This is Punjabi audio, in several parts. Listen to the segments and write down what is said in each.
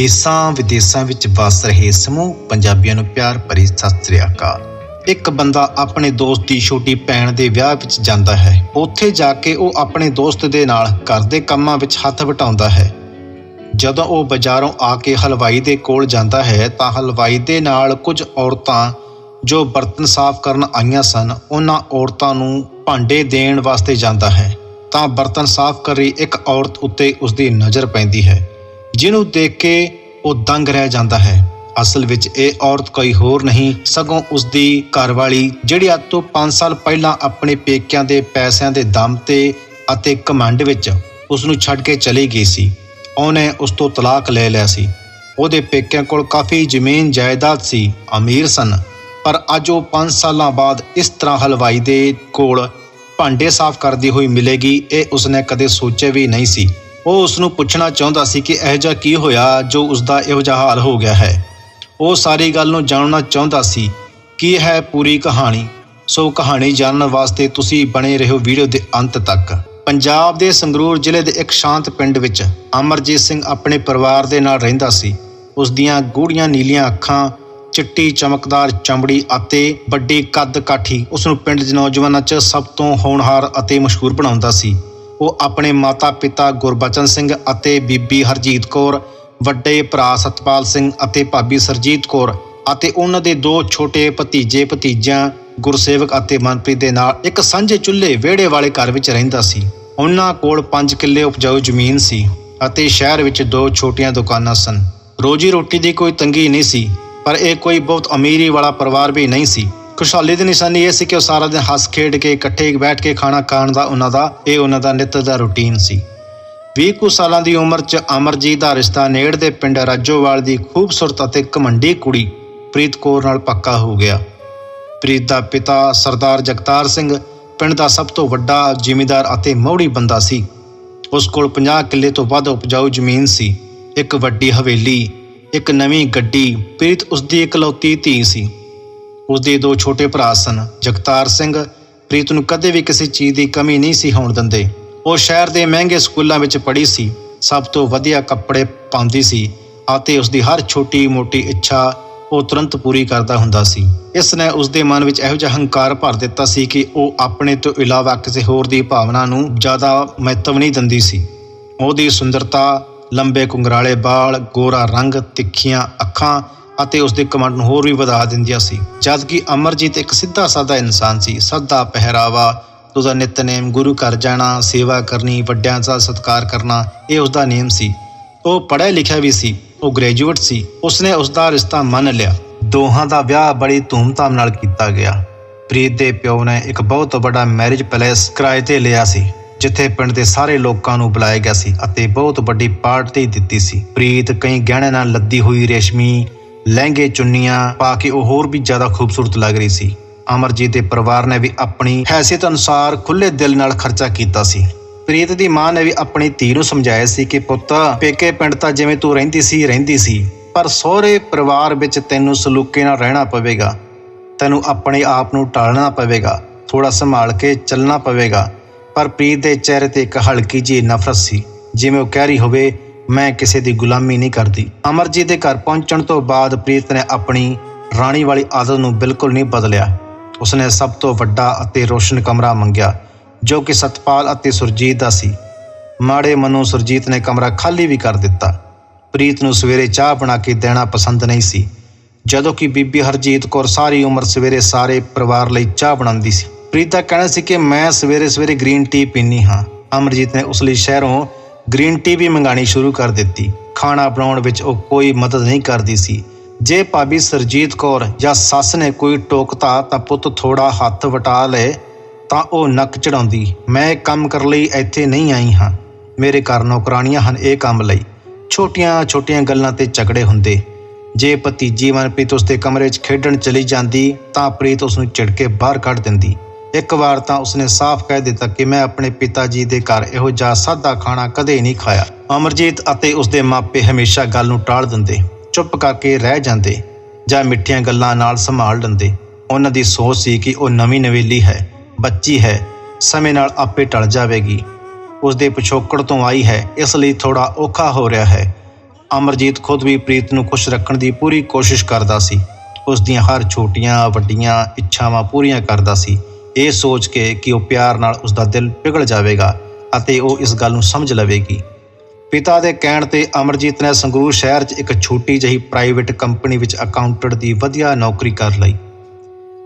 ਦੇਸਾਂ ਵਿਦੇਸਾਂ ਵਿੱਚ ਵਸ ਰਹੇ ਸਮੂਹ ਪੰਜਾਬੀਆਂ ਨੂੰ ਪਿਆਰ ਭਰੀ ਸਤਿ ਸ੍ਰੀ ਅਕਾਲ। ਇੱਕ ਬੰਦਾ ਆਪਣੇ ਦੋਸਤ ਦੀ ਛੋਟੀ ਭੈਣ ਦੇ ਵਿਆਹ ਵਿੱਚ ਜਾਂਦਾ ਹੈ। ਉੱਥੇ ਜਾ ਕੇ ਉਹ ਆਪਣੇ ਦੋਸਤ ਦੇ ਨਾਲ ਘਰ ਦੇ ਕੰਮਾਂ ਵਿੱਚ ਹੱਥ ਵਟਾਉਂਦਾ ਹੈ। ਜਦੋਂ ਉਹ ਬਾਜ਼ਾਰੋਂ ਆ ਕੇ ਹਲਵਾਈ ਦੇ ਕੋਲ ਜਾਂਦਾ ਹੈ ਤਾਂ ਹਲਵਾਈ ਦੇ ਨਾਲ ਕੁਝ ਔਰਤਾਂ ਜੋ ਬਰਤਨ ਸਾਫ਼ ਕਰਨ ਆਈਆਂ ਸਨ, ਉਹਨਾਂ ਔਰਤਾਂ ਨੂੰ ਭਾਂਡੇ ਦੇਣ ਵਾਸਤੇ ਜਾਂਦਾ ਹੈ। ਤਾਂ ਬਰਤਨ ਸਾਫ਼ ਕਰ ਰਹੀ ਇੱਕ ਔਰਤ ਉੱਤੇ ਉਸਦੀ ਨਜ਼ਰ ਪੈਂਦੀ ਹੈ। ਜਿਹਨੂੰ ਦੇਖ ਕੇ ਉਹ ਦੰਗ ਰਹਿ ਜਾਂਦਾ ਹੈ। ਅਸਲ ਵਿੱਚ ਇਹ ਔਰਤ ਕੋਈ ਹੋਰ ਨਹੀਂ, ਸਗੋਂ ਉਸਦੀ ਘਰਵਾਲੀ, ਜਿਹੜੀ ਅੱਜ ਤੋਂ 5 ਸਾਲ ਪਹਿਲਾਂ ਆਪਣੇ ਪੇਕਿਆਂ ਦੇ ਪੈਸਿਆਂ ਦੇ ਦਮ ਤੇ ਅਤੇ ਕਮੰਡ ਵਿੱਚ ਉਸ ਨੂੰ ਛੱਡ ਕੇ ਚਲੀ ਗਈ ਸੀ। ਉਹਨੇ ਉਸ ਤੋਂ ਤਲਾਕ ਲੈ ਲਿਆ ਸੀ। ਉਹਦੇ ਪੇਕਿਆਂ ਕੋਲ ਕਾਫੀ ਜ਼ਮੀਨ ਜਾਇਦਾਦ ਸੀ, ਅਮੀਰ ਸਨ। ਪਰ ਅੱਜ ਉਹ 5 ਸਾਲਾਂ ਬਾਅਦ ਇਸ ਤਰ੍ਹਾਂ ਹਲਵਾਈ ਦੇ ਕੋਲ ਭਾਂਡੇ ਸਾਫ਼ ਕਰਦੀ ਹੋਈ ਮਿਲੇਗੀ, ਇਹ ਉਸਨੇ ਕਦੇ ਸੋਚਿਆ ਵੀ ਨਹੀਂ ਸੀ। ਉਹ ਉਸ ਨੂੰ ਪੁੱਛਣਾ ਚਾਹੁੰਦਾ ਸੀ ਕਿ ਇਹ ਜਿਹਾ ਕੀ ਹੋਇਆ ਜੋ ਉਸ ਦਾ ਇਹੋ ਜਿਹਾ ਹਾਲ ਹੋ ਗਿਆ ਹੈ। ਉਹ ਸਾਰੀ ਗੱਲ ਨੂੰ ਜਾਣਨਾ ਚਾਹੁੰਦਾ ਸੀ ਕੀ ਹੈ ਪੂਰੀ ਕਹਾਣੀ। ਸੋ ਕਹਾਣੀ ਜਾਣਨ ਵਾਸਤੇ ਤੁਸੀਂ ਬਣੇ ਰਹੋ ਵੀਡੀਓ ਦੇ ਅੰਤ ਤੱਕ। ਪੰਜਾਬ ਦੇ ਸੰਗਰੂਰ ਜ਼ਿਲ੍ਹੇ ਦੇ ਇੱਕ ਸ਼ਾਂਤ ਪਿੰਡ ਵਿੱਚ ਅਮਰਜੀਤ ਸਿੰਘ ਆਪਣੇ ਪਰਿਵਾਰ ਦੇ ਨਾਲ ਰਹਿੰਦਾ ਸੀ। ਉਸ ਦੀਆਂ ਗੂੜੀਆਂ ਨੀਲੀਆਂ ਅੱਖਾਂ, ਚਿੱਟੀ ਚਮਕਦਾਰ ਚਮੜੀ ਅਤੇ ਵੱਡੀ ਕੱਦ ਕਾਠੀ ਉਸ ਨੂੰ ਪਿੰਡ ਦੇ ਨੌਜਵਾਨਾਂ 'ਚ ਸਭ ਤੋਂ ਹੋਣਹਾਰ ਅਤੇ ਮਸ਼ਹੂਰ ਬਣਾਉਂਦਾ ਸੀ। ਉਹ ਆਪਣੇ ਮਾਤਾ-ਪਿਤਾ ਗੁਰਬਚਨ ਸਿੰਘ ਅਤੇ ਬੀਬੀ ਹਰਜੀਤ ਕੌਰ, ਵੱਡੇ ਭਰਾ ਸਤਪਾਲ ਸਿੰਘ ਅਤੇ ਭਾਬੀ ਸਰਜੀਤ ਕੌਰ ਅਤੇ ਉਹਨਾਂ ਦੇ ਦੋ ਛੋਟੇ ਭਤੀਜੇ ਭਤੀਜਿਆਂ, ਗੁਰਸੇਵਕ ਅਤੇ ਮਨਪ੍ਰੀਤ ਦੇ ਨਾਲ ਇੱਕ ਸਾਂਝੇ ਚੁੱਲ੍ਹੇ ਵਿਹੜੇ ਵਾਲੇ ਘਰ ਵਿੱਚ ਰਹਿੰਦਾ ਸੀ। ਉਹਨਾਂ ਕੋਲ 5 ਕਿੱਲੇ ਉਪਜਾਊ ਜ਼ਮੀਨ ਸੀ ਅਤੇ ਸ਼ਹਿਰ ਵਿੱਚ ਦੋ ਛੋਟੀਆਂ ਦੁਕਾਨਾਂ ਸਨ। ਰੋਜੀ ਰੋਟੀ ਦੀ ਕੋਈ ਤੰਗੀ ਨਹੀਂ ਸੀ, ਪਰ ਇਹ ਕੋਈ ਬਹੁਤ ਅਮੀਰੀ ਵਾਲਾ ਪਰਿਵਾਰ ਵੀ ਨਹੀਂ ਸੀ। ਖੁਸ਼ਹਾਲੀ ਦੀ ਨਿਸ਼ਾਨੀ ਇਹ ਸੀ ਕਿ ਉਹ ਸਾਰਾ ਦਿਨ ਹੱਸ ਖੇਡ ਕੇ, ਇਕੱਠੇ ਬੈਠ ਕੇ ਖਾਣਾ ਖਾਣ ਦਾ ਉਹਨਾਂ ਦਾ, ਇਹ ਉਹਨਾਂ ਦਾ ਨਿੱਤ ਦਾ ਰੁਟੀਨ ਸੀ। 20 ਕੁ ਸਾਲਾਂ ਦੀ ਉਮਰ 'ਚ ਅਮਰਜੀਤ ਦਾ ਰਿਸ਼ਤਾ ਨੇੜ ਦੇ ਪਿੰਡ ਰਾਜੋਵਾਲ ਦੀ ਖੂਬਸੂਰਤ ਅਤੇ ਘਮੰਡੀ ਕੁੜੀ ਪ੍ਰੀਤ ਕੌਰ ਨਾਲ ਪੱਕਾ ਹੋ ਗਿਆ। ਪ੍ਰੀਤ ਦਾ ਪਿਤਾ ਸਰਦਾਰ ਜਗਤਾਰ ਸਿੰਘ ਪਿੰਡ ਦਾ ਸਭ ਤੋਂ ਵੱਡਾ ਜ਼ਿਮੀਂਦਾਰ ਅਤੇ ਮੌੜੀ ਬੰਦਾ ਸੀ। ਉਸ ਕੋਲ 50 ਕਿੱਲੇ ਤੋਂ ਵੱਧ ਉਪਜਾਊ ਜ਼ਮੀਨ ਸੀ। ਇੱਕ ਵੱਡੀ ਹਵੇਲੀ, ਇੱਕ ਨਵੀਂ ਗੱਡੀ, ਪ੍ਰੀਤ ਉਸ ਦੀ ਇਕਲੌਤੀ ਧੀ ਸੀ। ਉਸ ਦੇ ਦੋ ਛੋਟੇ ਭਰਾ ਸਨ, ਜਗਤਾਰ ਸਿੰਘ। ਪ੍ਰੀਤ ਨੂੰ ਕਦੇ ਵੀ ਕਿਸੇ ਚੀਜ਼ ਦੀ ਕਮੀ ਨਹੀਂ ਸੀ ਹੋਣ ਦਿੰਦੇ। ਉਹ ਸ਼ਹਿਰ ਦੇ ਮਹਿੰਗੇ ਸਕੂਲਾਂ ਵਿੱਚ ਪੜ੍ਹੀ ਸੀ। ਸਭ ਤੋਂ ਵਧੀਆ ਕੱਪੜੇ ਪਾਉਂਦੀ ਸੀ ਅਤੇ ਉਸ ਦੀ ਹਰ ਛੋਟੀ ਮੋਟੀ ਇੱਛਾ ਉਹ ਤੁਰੰਤ ਪੂਰੀ ਕਰਦਾ ਹੁੰਦਾ ਸੀ। ਇਸ ਨੇ ਉਸ ਦੇ ਮਨ ਵਿੱਚ ਇਹੋ ਜਿਹਾ ਹੰਕਾਰ ਭਰ ਦਿੱਤਾ ਸੀ ਕਿ ਉਹ ਆਪਣੇ ਤੋਂ ਇਲਾਵਾ ਕਿਸੇ ਹੋਰ ਦੀ ਭਾਵਨਾ ਨੂੰ ਜ਼ਿਆਦਾ ਮਹੱਤਵ ਨਹੀਂ ਦਿੰਦੀ ਸੀ। ਉਹਦੀ ਸੁੰਦਰਤਾ, ਲੰਬੇ ਕੁੰਗਰਾਲੇ ਵਾਲ, ਗੋਰਾ ਰੰਗ, ਤਿੱਖੀਆਂ ਅੱਖਾਂ ਅਤੇ ਉਸ ਦੇ ਕਮਾਂਡ ਨੂੰ ਹੋਰ ਵੀ ਵਧਾ ਦਿੰਦੀਆਂ ਸੀ। ਜਦ ਕਿ ਅਮਰਜੀਤ ਇੱਕ ਸਿੱਧਾ ਸਾਦਾ ਇਨਸਾਨ ਸੀ, ਸਦਾ ਪਹਿਰਾਵਾ ਉਹਦਾ ਨਿਤਨੇਮ, ਗੁਰੂ ਘਰ ਜਾਣਾ, ਸੇਵਾ ਕਰਨੀ, ਵੱਡਿਆਂ ਦਾ ਸਤਿਕਾਰ ਕਰਨਾ, ਇਹ ਉਸ ਦਾ ਨੇਮ ਸੀ। ਉਹ ਪੜ੍ਹਿਆ ਲਿਖਿਆ ਵੀ ਸੀ, ਉਹ ਗ੍ਰੈਜੂਏਟ ਸੀ। ਉਸਨੇ ਉਸ ਦਾ ਰਿਸ਼ਤਾ ਮੰਨ ਲਿਆ। ਦੋਹਾਂ ਦਾ ਵਿਆਹ ਬੜੀ ਧੂਮਧਾਮ ਨਾਲ ਕੀਤਾ ਗਿਆ। ਪ੍ਰੀਤ ਦੇ ਪਿਓ ਨੇ ਇੱਕ ਬਹੁਤ ਵੱਡਾ ਮੈਰਿਜ ਪੈਲੇਸ ਕਿਰਾਏ ਤੇ ਲਿਆ ਸੀ, ਜਿੱਥੇ ਪਿੰਡ ਦੇ ਸਾਰੇ ਲੋਕਾਂ ਨੂੰ ਬੁਲਾਇਆ ਗਿਆ ਸੀ ਅਤੇ ਬਹੁਤ ਵੱਡੀ ਪਾਰਟੀ ਦਿੱਤੀ ਸੀ। ਪ੍ਰੀਤ ਕਈ ਗਹਿਣੇ ਨਾਲ ਲੱਦੀ ਹੋਈ ਰੇਸ਼ਮੀ ਲਹਿੰਗੇ, ਚੁੰਨੀਆਂ ਪਾ ਕੇ ਉਹ ਹੋਰ ਵੀ ਜ਼ਿਆਦਾ ਖੂਬਸੂਰਤ ਲੱਗ ਰਹੀ ਸੀ। ਅਮਰਜੀਤ ਦੇ ਪਰਿਵਾਰ ਨੇ ਵੀ ਆਪਣੀ ਹੈਸੀਅਤ ਅਨੁਸਾਰ ਖੁੱਲੇ ਦਿਲ ਨਾਲ ਖਰਚਾ ਕੀਤਾ ਸੀ। ਪ੍ਰੀਤ ਦੀ ਮਾਂ ਨੇ ਵੀ ਆਪਣੀ ਧੀ ਨੂੰ ਸਮਝਾਇਆ ਸੀ ਕਿ, ਪੁੱਤ, ਪੇਕੇ ਪਿੰਡ ਤਾਂ ਜਿਵੇਂ ਤੂੰ ਰਹਿੰਦੀ ਸੀ ਰਹਿੰਦੀ ਸੀ, ਪਰ ਸਹੁਰੇ ਪਰਿਵਾਰ ਵਿੱਚ ਤੈਨੂੰ ਸਲੂਕੇ ਨਾਲ ਰਹਿਣਾ ਪਵੇਗਾ। ਤੈਨੂੰ ਆਪਣੇ ਆਪ ਨੂੰ ਟਾਲਣਾ ਪਵੇਗਾ ਥੋੜਾ ਸੰਭਾਲ ਕੇ ਚੱਲਣਾ ਪਵੇਗਾ। ਪਰ ਪ੍ਰੀਤ ਦੇ ਚਿਹਰੇ ਤੇ ਇੱਕ ਹਲਕੀ ਜਿਹੀ ਨਫ਼ਰਤ ਸੀ। ਜਿਵੇਂ ਉਹ ਕਹਿ ਰਹੀ ਹੋਵੇ ਮੈਂ ਕਿਸੇ ਦੀ ਗੁਲਾਮੀ ਨਹੀਂ ਕਰਦੀ। ਅਮਰਜੀਤ ਦੇ ਘਰ ਪਹੁੰਚਣ ਤੋਂ ਬਾਅਦ ਪ੍ਰੀਤ ਨੇ ਆਪਣੀ ਰਾਣੀ ਵਾਲੀ ਆਦਤ ਨੂੰ ਬਿਲਕੁਲ ਨਹੀਂ ਬਦਲਿਆ। ਉਸਨੇ ਸਭ ਤੋਂ ਵੱਡਾ ਅਤੇ ਰੋਸ਼ਨ ਕਮਰਾ ਮੰਗਿਆ, ਜੋ ਕਿ ਸਤਪਾਲ ਅਤੇ ਸੁਰਜੀਤ ਦਾ ਸੀ। ਮਾੜੇ ਮਨੋਂ ਸੁਰਜੀਤ ਨੇ ਕਮਰਾ ਖਾਲੀ ਵੀ ਕਰ ਦਿੱਤਾ। ਪ੍ਰੀਤ ਨੂੰ ਸਵੇਰੇ ਚਾਹ ਬਣਾ ਕੇ ਦੇਣਾ ਪਸੰਦ ਨਹੀਂ ਸੀ, ਜਦੋਂ ਕਿ ਬੀਬੀ ਹਰਜੀਤ ਕੌਰ ਸਾਰੀ ਉਮਰ ਸਵੇਰੇ ਸਾਰੇ ਪਰਿਵਾਰ ਲਈ ਚਾਹ ਬਣਾਉਂਦੀ ਸੀ। ਪ੍ਰੀਤ ਦਾ ਕਹਿਣਾ ਸੀ ਕਿ ਮੈਂ ਸਵੇਰੇ ਸਵੇਰੇ ਗ੍ਰੀਨ ਟੀ ਪੀਨੀ ਹਾਂ। ਅਮਰਜੀਤ ਨੇ ਉਸ ਲਈ ਸ਼ਹਿਰੋਂ ਗ੍ਰੀਨ ਟੀ ਵੀ ਮੰਗਾਣੀ ਸ਼ੁਰੂ ਕਰ ਦਿੱਤੀ। ਖਾਣਾ ਬਣਾਉਣ ਵਿੱਚ ਉਹ ਕੋਈ ਮਦਦ ਨਹੀਂ ਕਰਦੀ ਸੀ। ਜੇ ਭਾਬੀ ਸਰਜੀਤ ਕੌਰ ਜਾਂ ਸੱਸ ਨੇ ਕੋਈ ਟੋਕਤਾ ਤਾਂ ਪੁੱਤ ਥੋੜਾ ਹੱਥ ਵਟਾ ਲਏ ਤਾਂ ਉਹ ਨੱਕ ਚੜਾਉਂਦੀ ਮੈਂ ਇਹ ਕੰਮ ਕਰਨ ਲਈ ਇੱਥੇ ਨਹੀਂ ਆਈ ਹਾਂ। ਮੇਰੇ ਘਰ ਨੌਕਰਾਣੀਆਂ ਹਨ ਇਹ ਕੰਮ ਲਈ। ਛੋਟੀਆਂ ਛੋਟੀਆਂ ਗੱਲਾਂ ਤੇ ਝਗੜੇ ਹੁੰਦੇ। ਜੇ ਭਤੀਜੀ ਮਨਪ੍ਰੀਤ ਉਸ ਕਮਰੇ 'ਚ ਖੇਡਣ ਚਲੀ ਜਾਂਦੀ ਤਾਂ ਪ੍ਰੀਤ ਉਸ ਨੂੰ ਝਿੜ ਕੇ ਬਾਹਰ ਕੱਢ ਦਿੰਦੀ। ਇੱਕ ਵਾਰ ਤਾਂ ਉਸਨੇ ਸਾਫ਼ ਕਹਿ ਦਿੱਤਾ ਕਿ ਮੈਂ ਆਪਣੇ ਪਿਤਾ ਜੀ ਦੇ ਘਰ ਇਹੋ ਜਿਹਾ ਸਾਦਾ ਖਾਣਾ ਕਦੇ ਨਹੀਂ ਖਾਇਆ। ਅਮਰਜੀਤ ਅਤੇ ਉਸਦੇ ਮਾਪੇ ਹਮੇਸ਼ਾ ਗੱਲ ਨੂੰ ਟਾਲ ਦਿੰਦੇ, ਚੁੱਪ ਕਰਕੇ ਰਹਿ ਜਾਂਦੇ ਜਾਂ ਮਿੱਠੀਆਂ ਗੱਲਾਂ ਨਾਲ ਸੰਭਾਲ ਲੈਂਦੇ। ਉਹਨਾਂ ਦੀ ਸੋਚ ਸੀ ਕਿ ਉਹ ਨਵੀਂ ਨਵੇਲੀ ਹੈ, ਬੱਚੀ ਹੈ, ਸਮੇਂ ਨਾਲ ਆਪੇ ਟਲ ਜਾਵੇਗੀ। ਉਸ ਦੇ ਪਿਛੋਕੜ ਤੋਂ ਆਈ ਹੈ, ਇਸ ਲਈ ਥੋੜਾ ਔਖਾ ਹੋ ਰਿਹਾ ਹੈ। ਅਮਰਜੀਤ ਖੁਦ ਵੀ ਪ੍ਰੀਤ ਨੂੰ ਖੁਸ਼ ਰੱਖਣ ਦੀ ਪੂਰੀ ਕੋਸ਼ਿਸ਼ ਕਰਦਾ ਸੀ। ਉਸ ਦੀਆਂ ਹਰ ਛੋਟੀਆਂ, ਵੱਡੀਆਂ ਇੱਛਾਵਾਂ ਪੂਰੀਆਂ ਕਰਦਾ ਸੀ। ਇਹ ਸੋਚ ਕੇ ਕਿ ਉਹ ਪਿਆਰ ਨਾਲ ਉਸ ਦਾ ਦਿਲ ਪਿਘਲ ਜਾਵੇਗਾ ਅਤੇ ਉਹ ਇਸ ਗੱਲ ਨੂੰ ਸਮਝ ਲਵੇਗੀ। ਪਿਤਾ ਦੇ ਕਹਿਣ ਤੇ ਅਮਰਜੀਤ ਨੇ ਸੰਗਰੂਰ ਸ਼ਹਿਰ 'ਚ ਇੱਕ ਛੋਟੀ ਜਿਹੀ ਪ੍ਰਾਈਵੇਟ ਕੰਪਨੀ ਵਿੱਚ ਅਕਾਊਂਟੈਂਟ ਦੀ ਵਧੀਆ ਨੌਕਰੀ ਕਰ ਲਈ।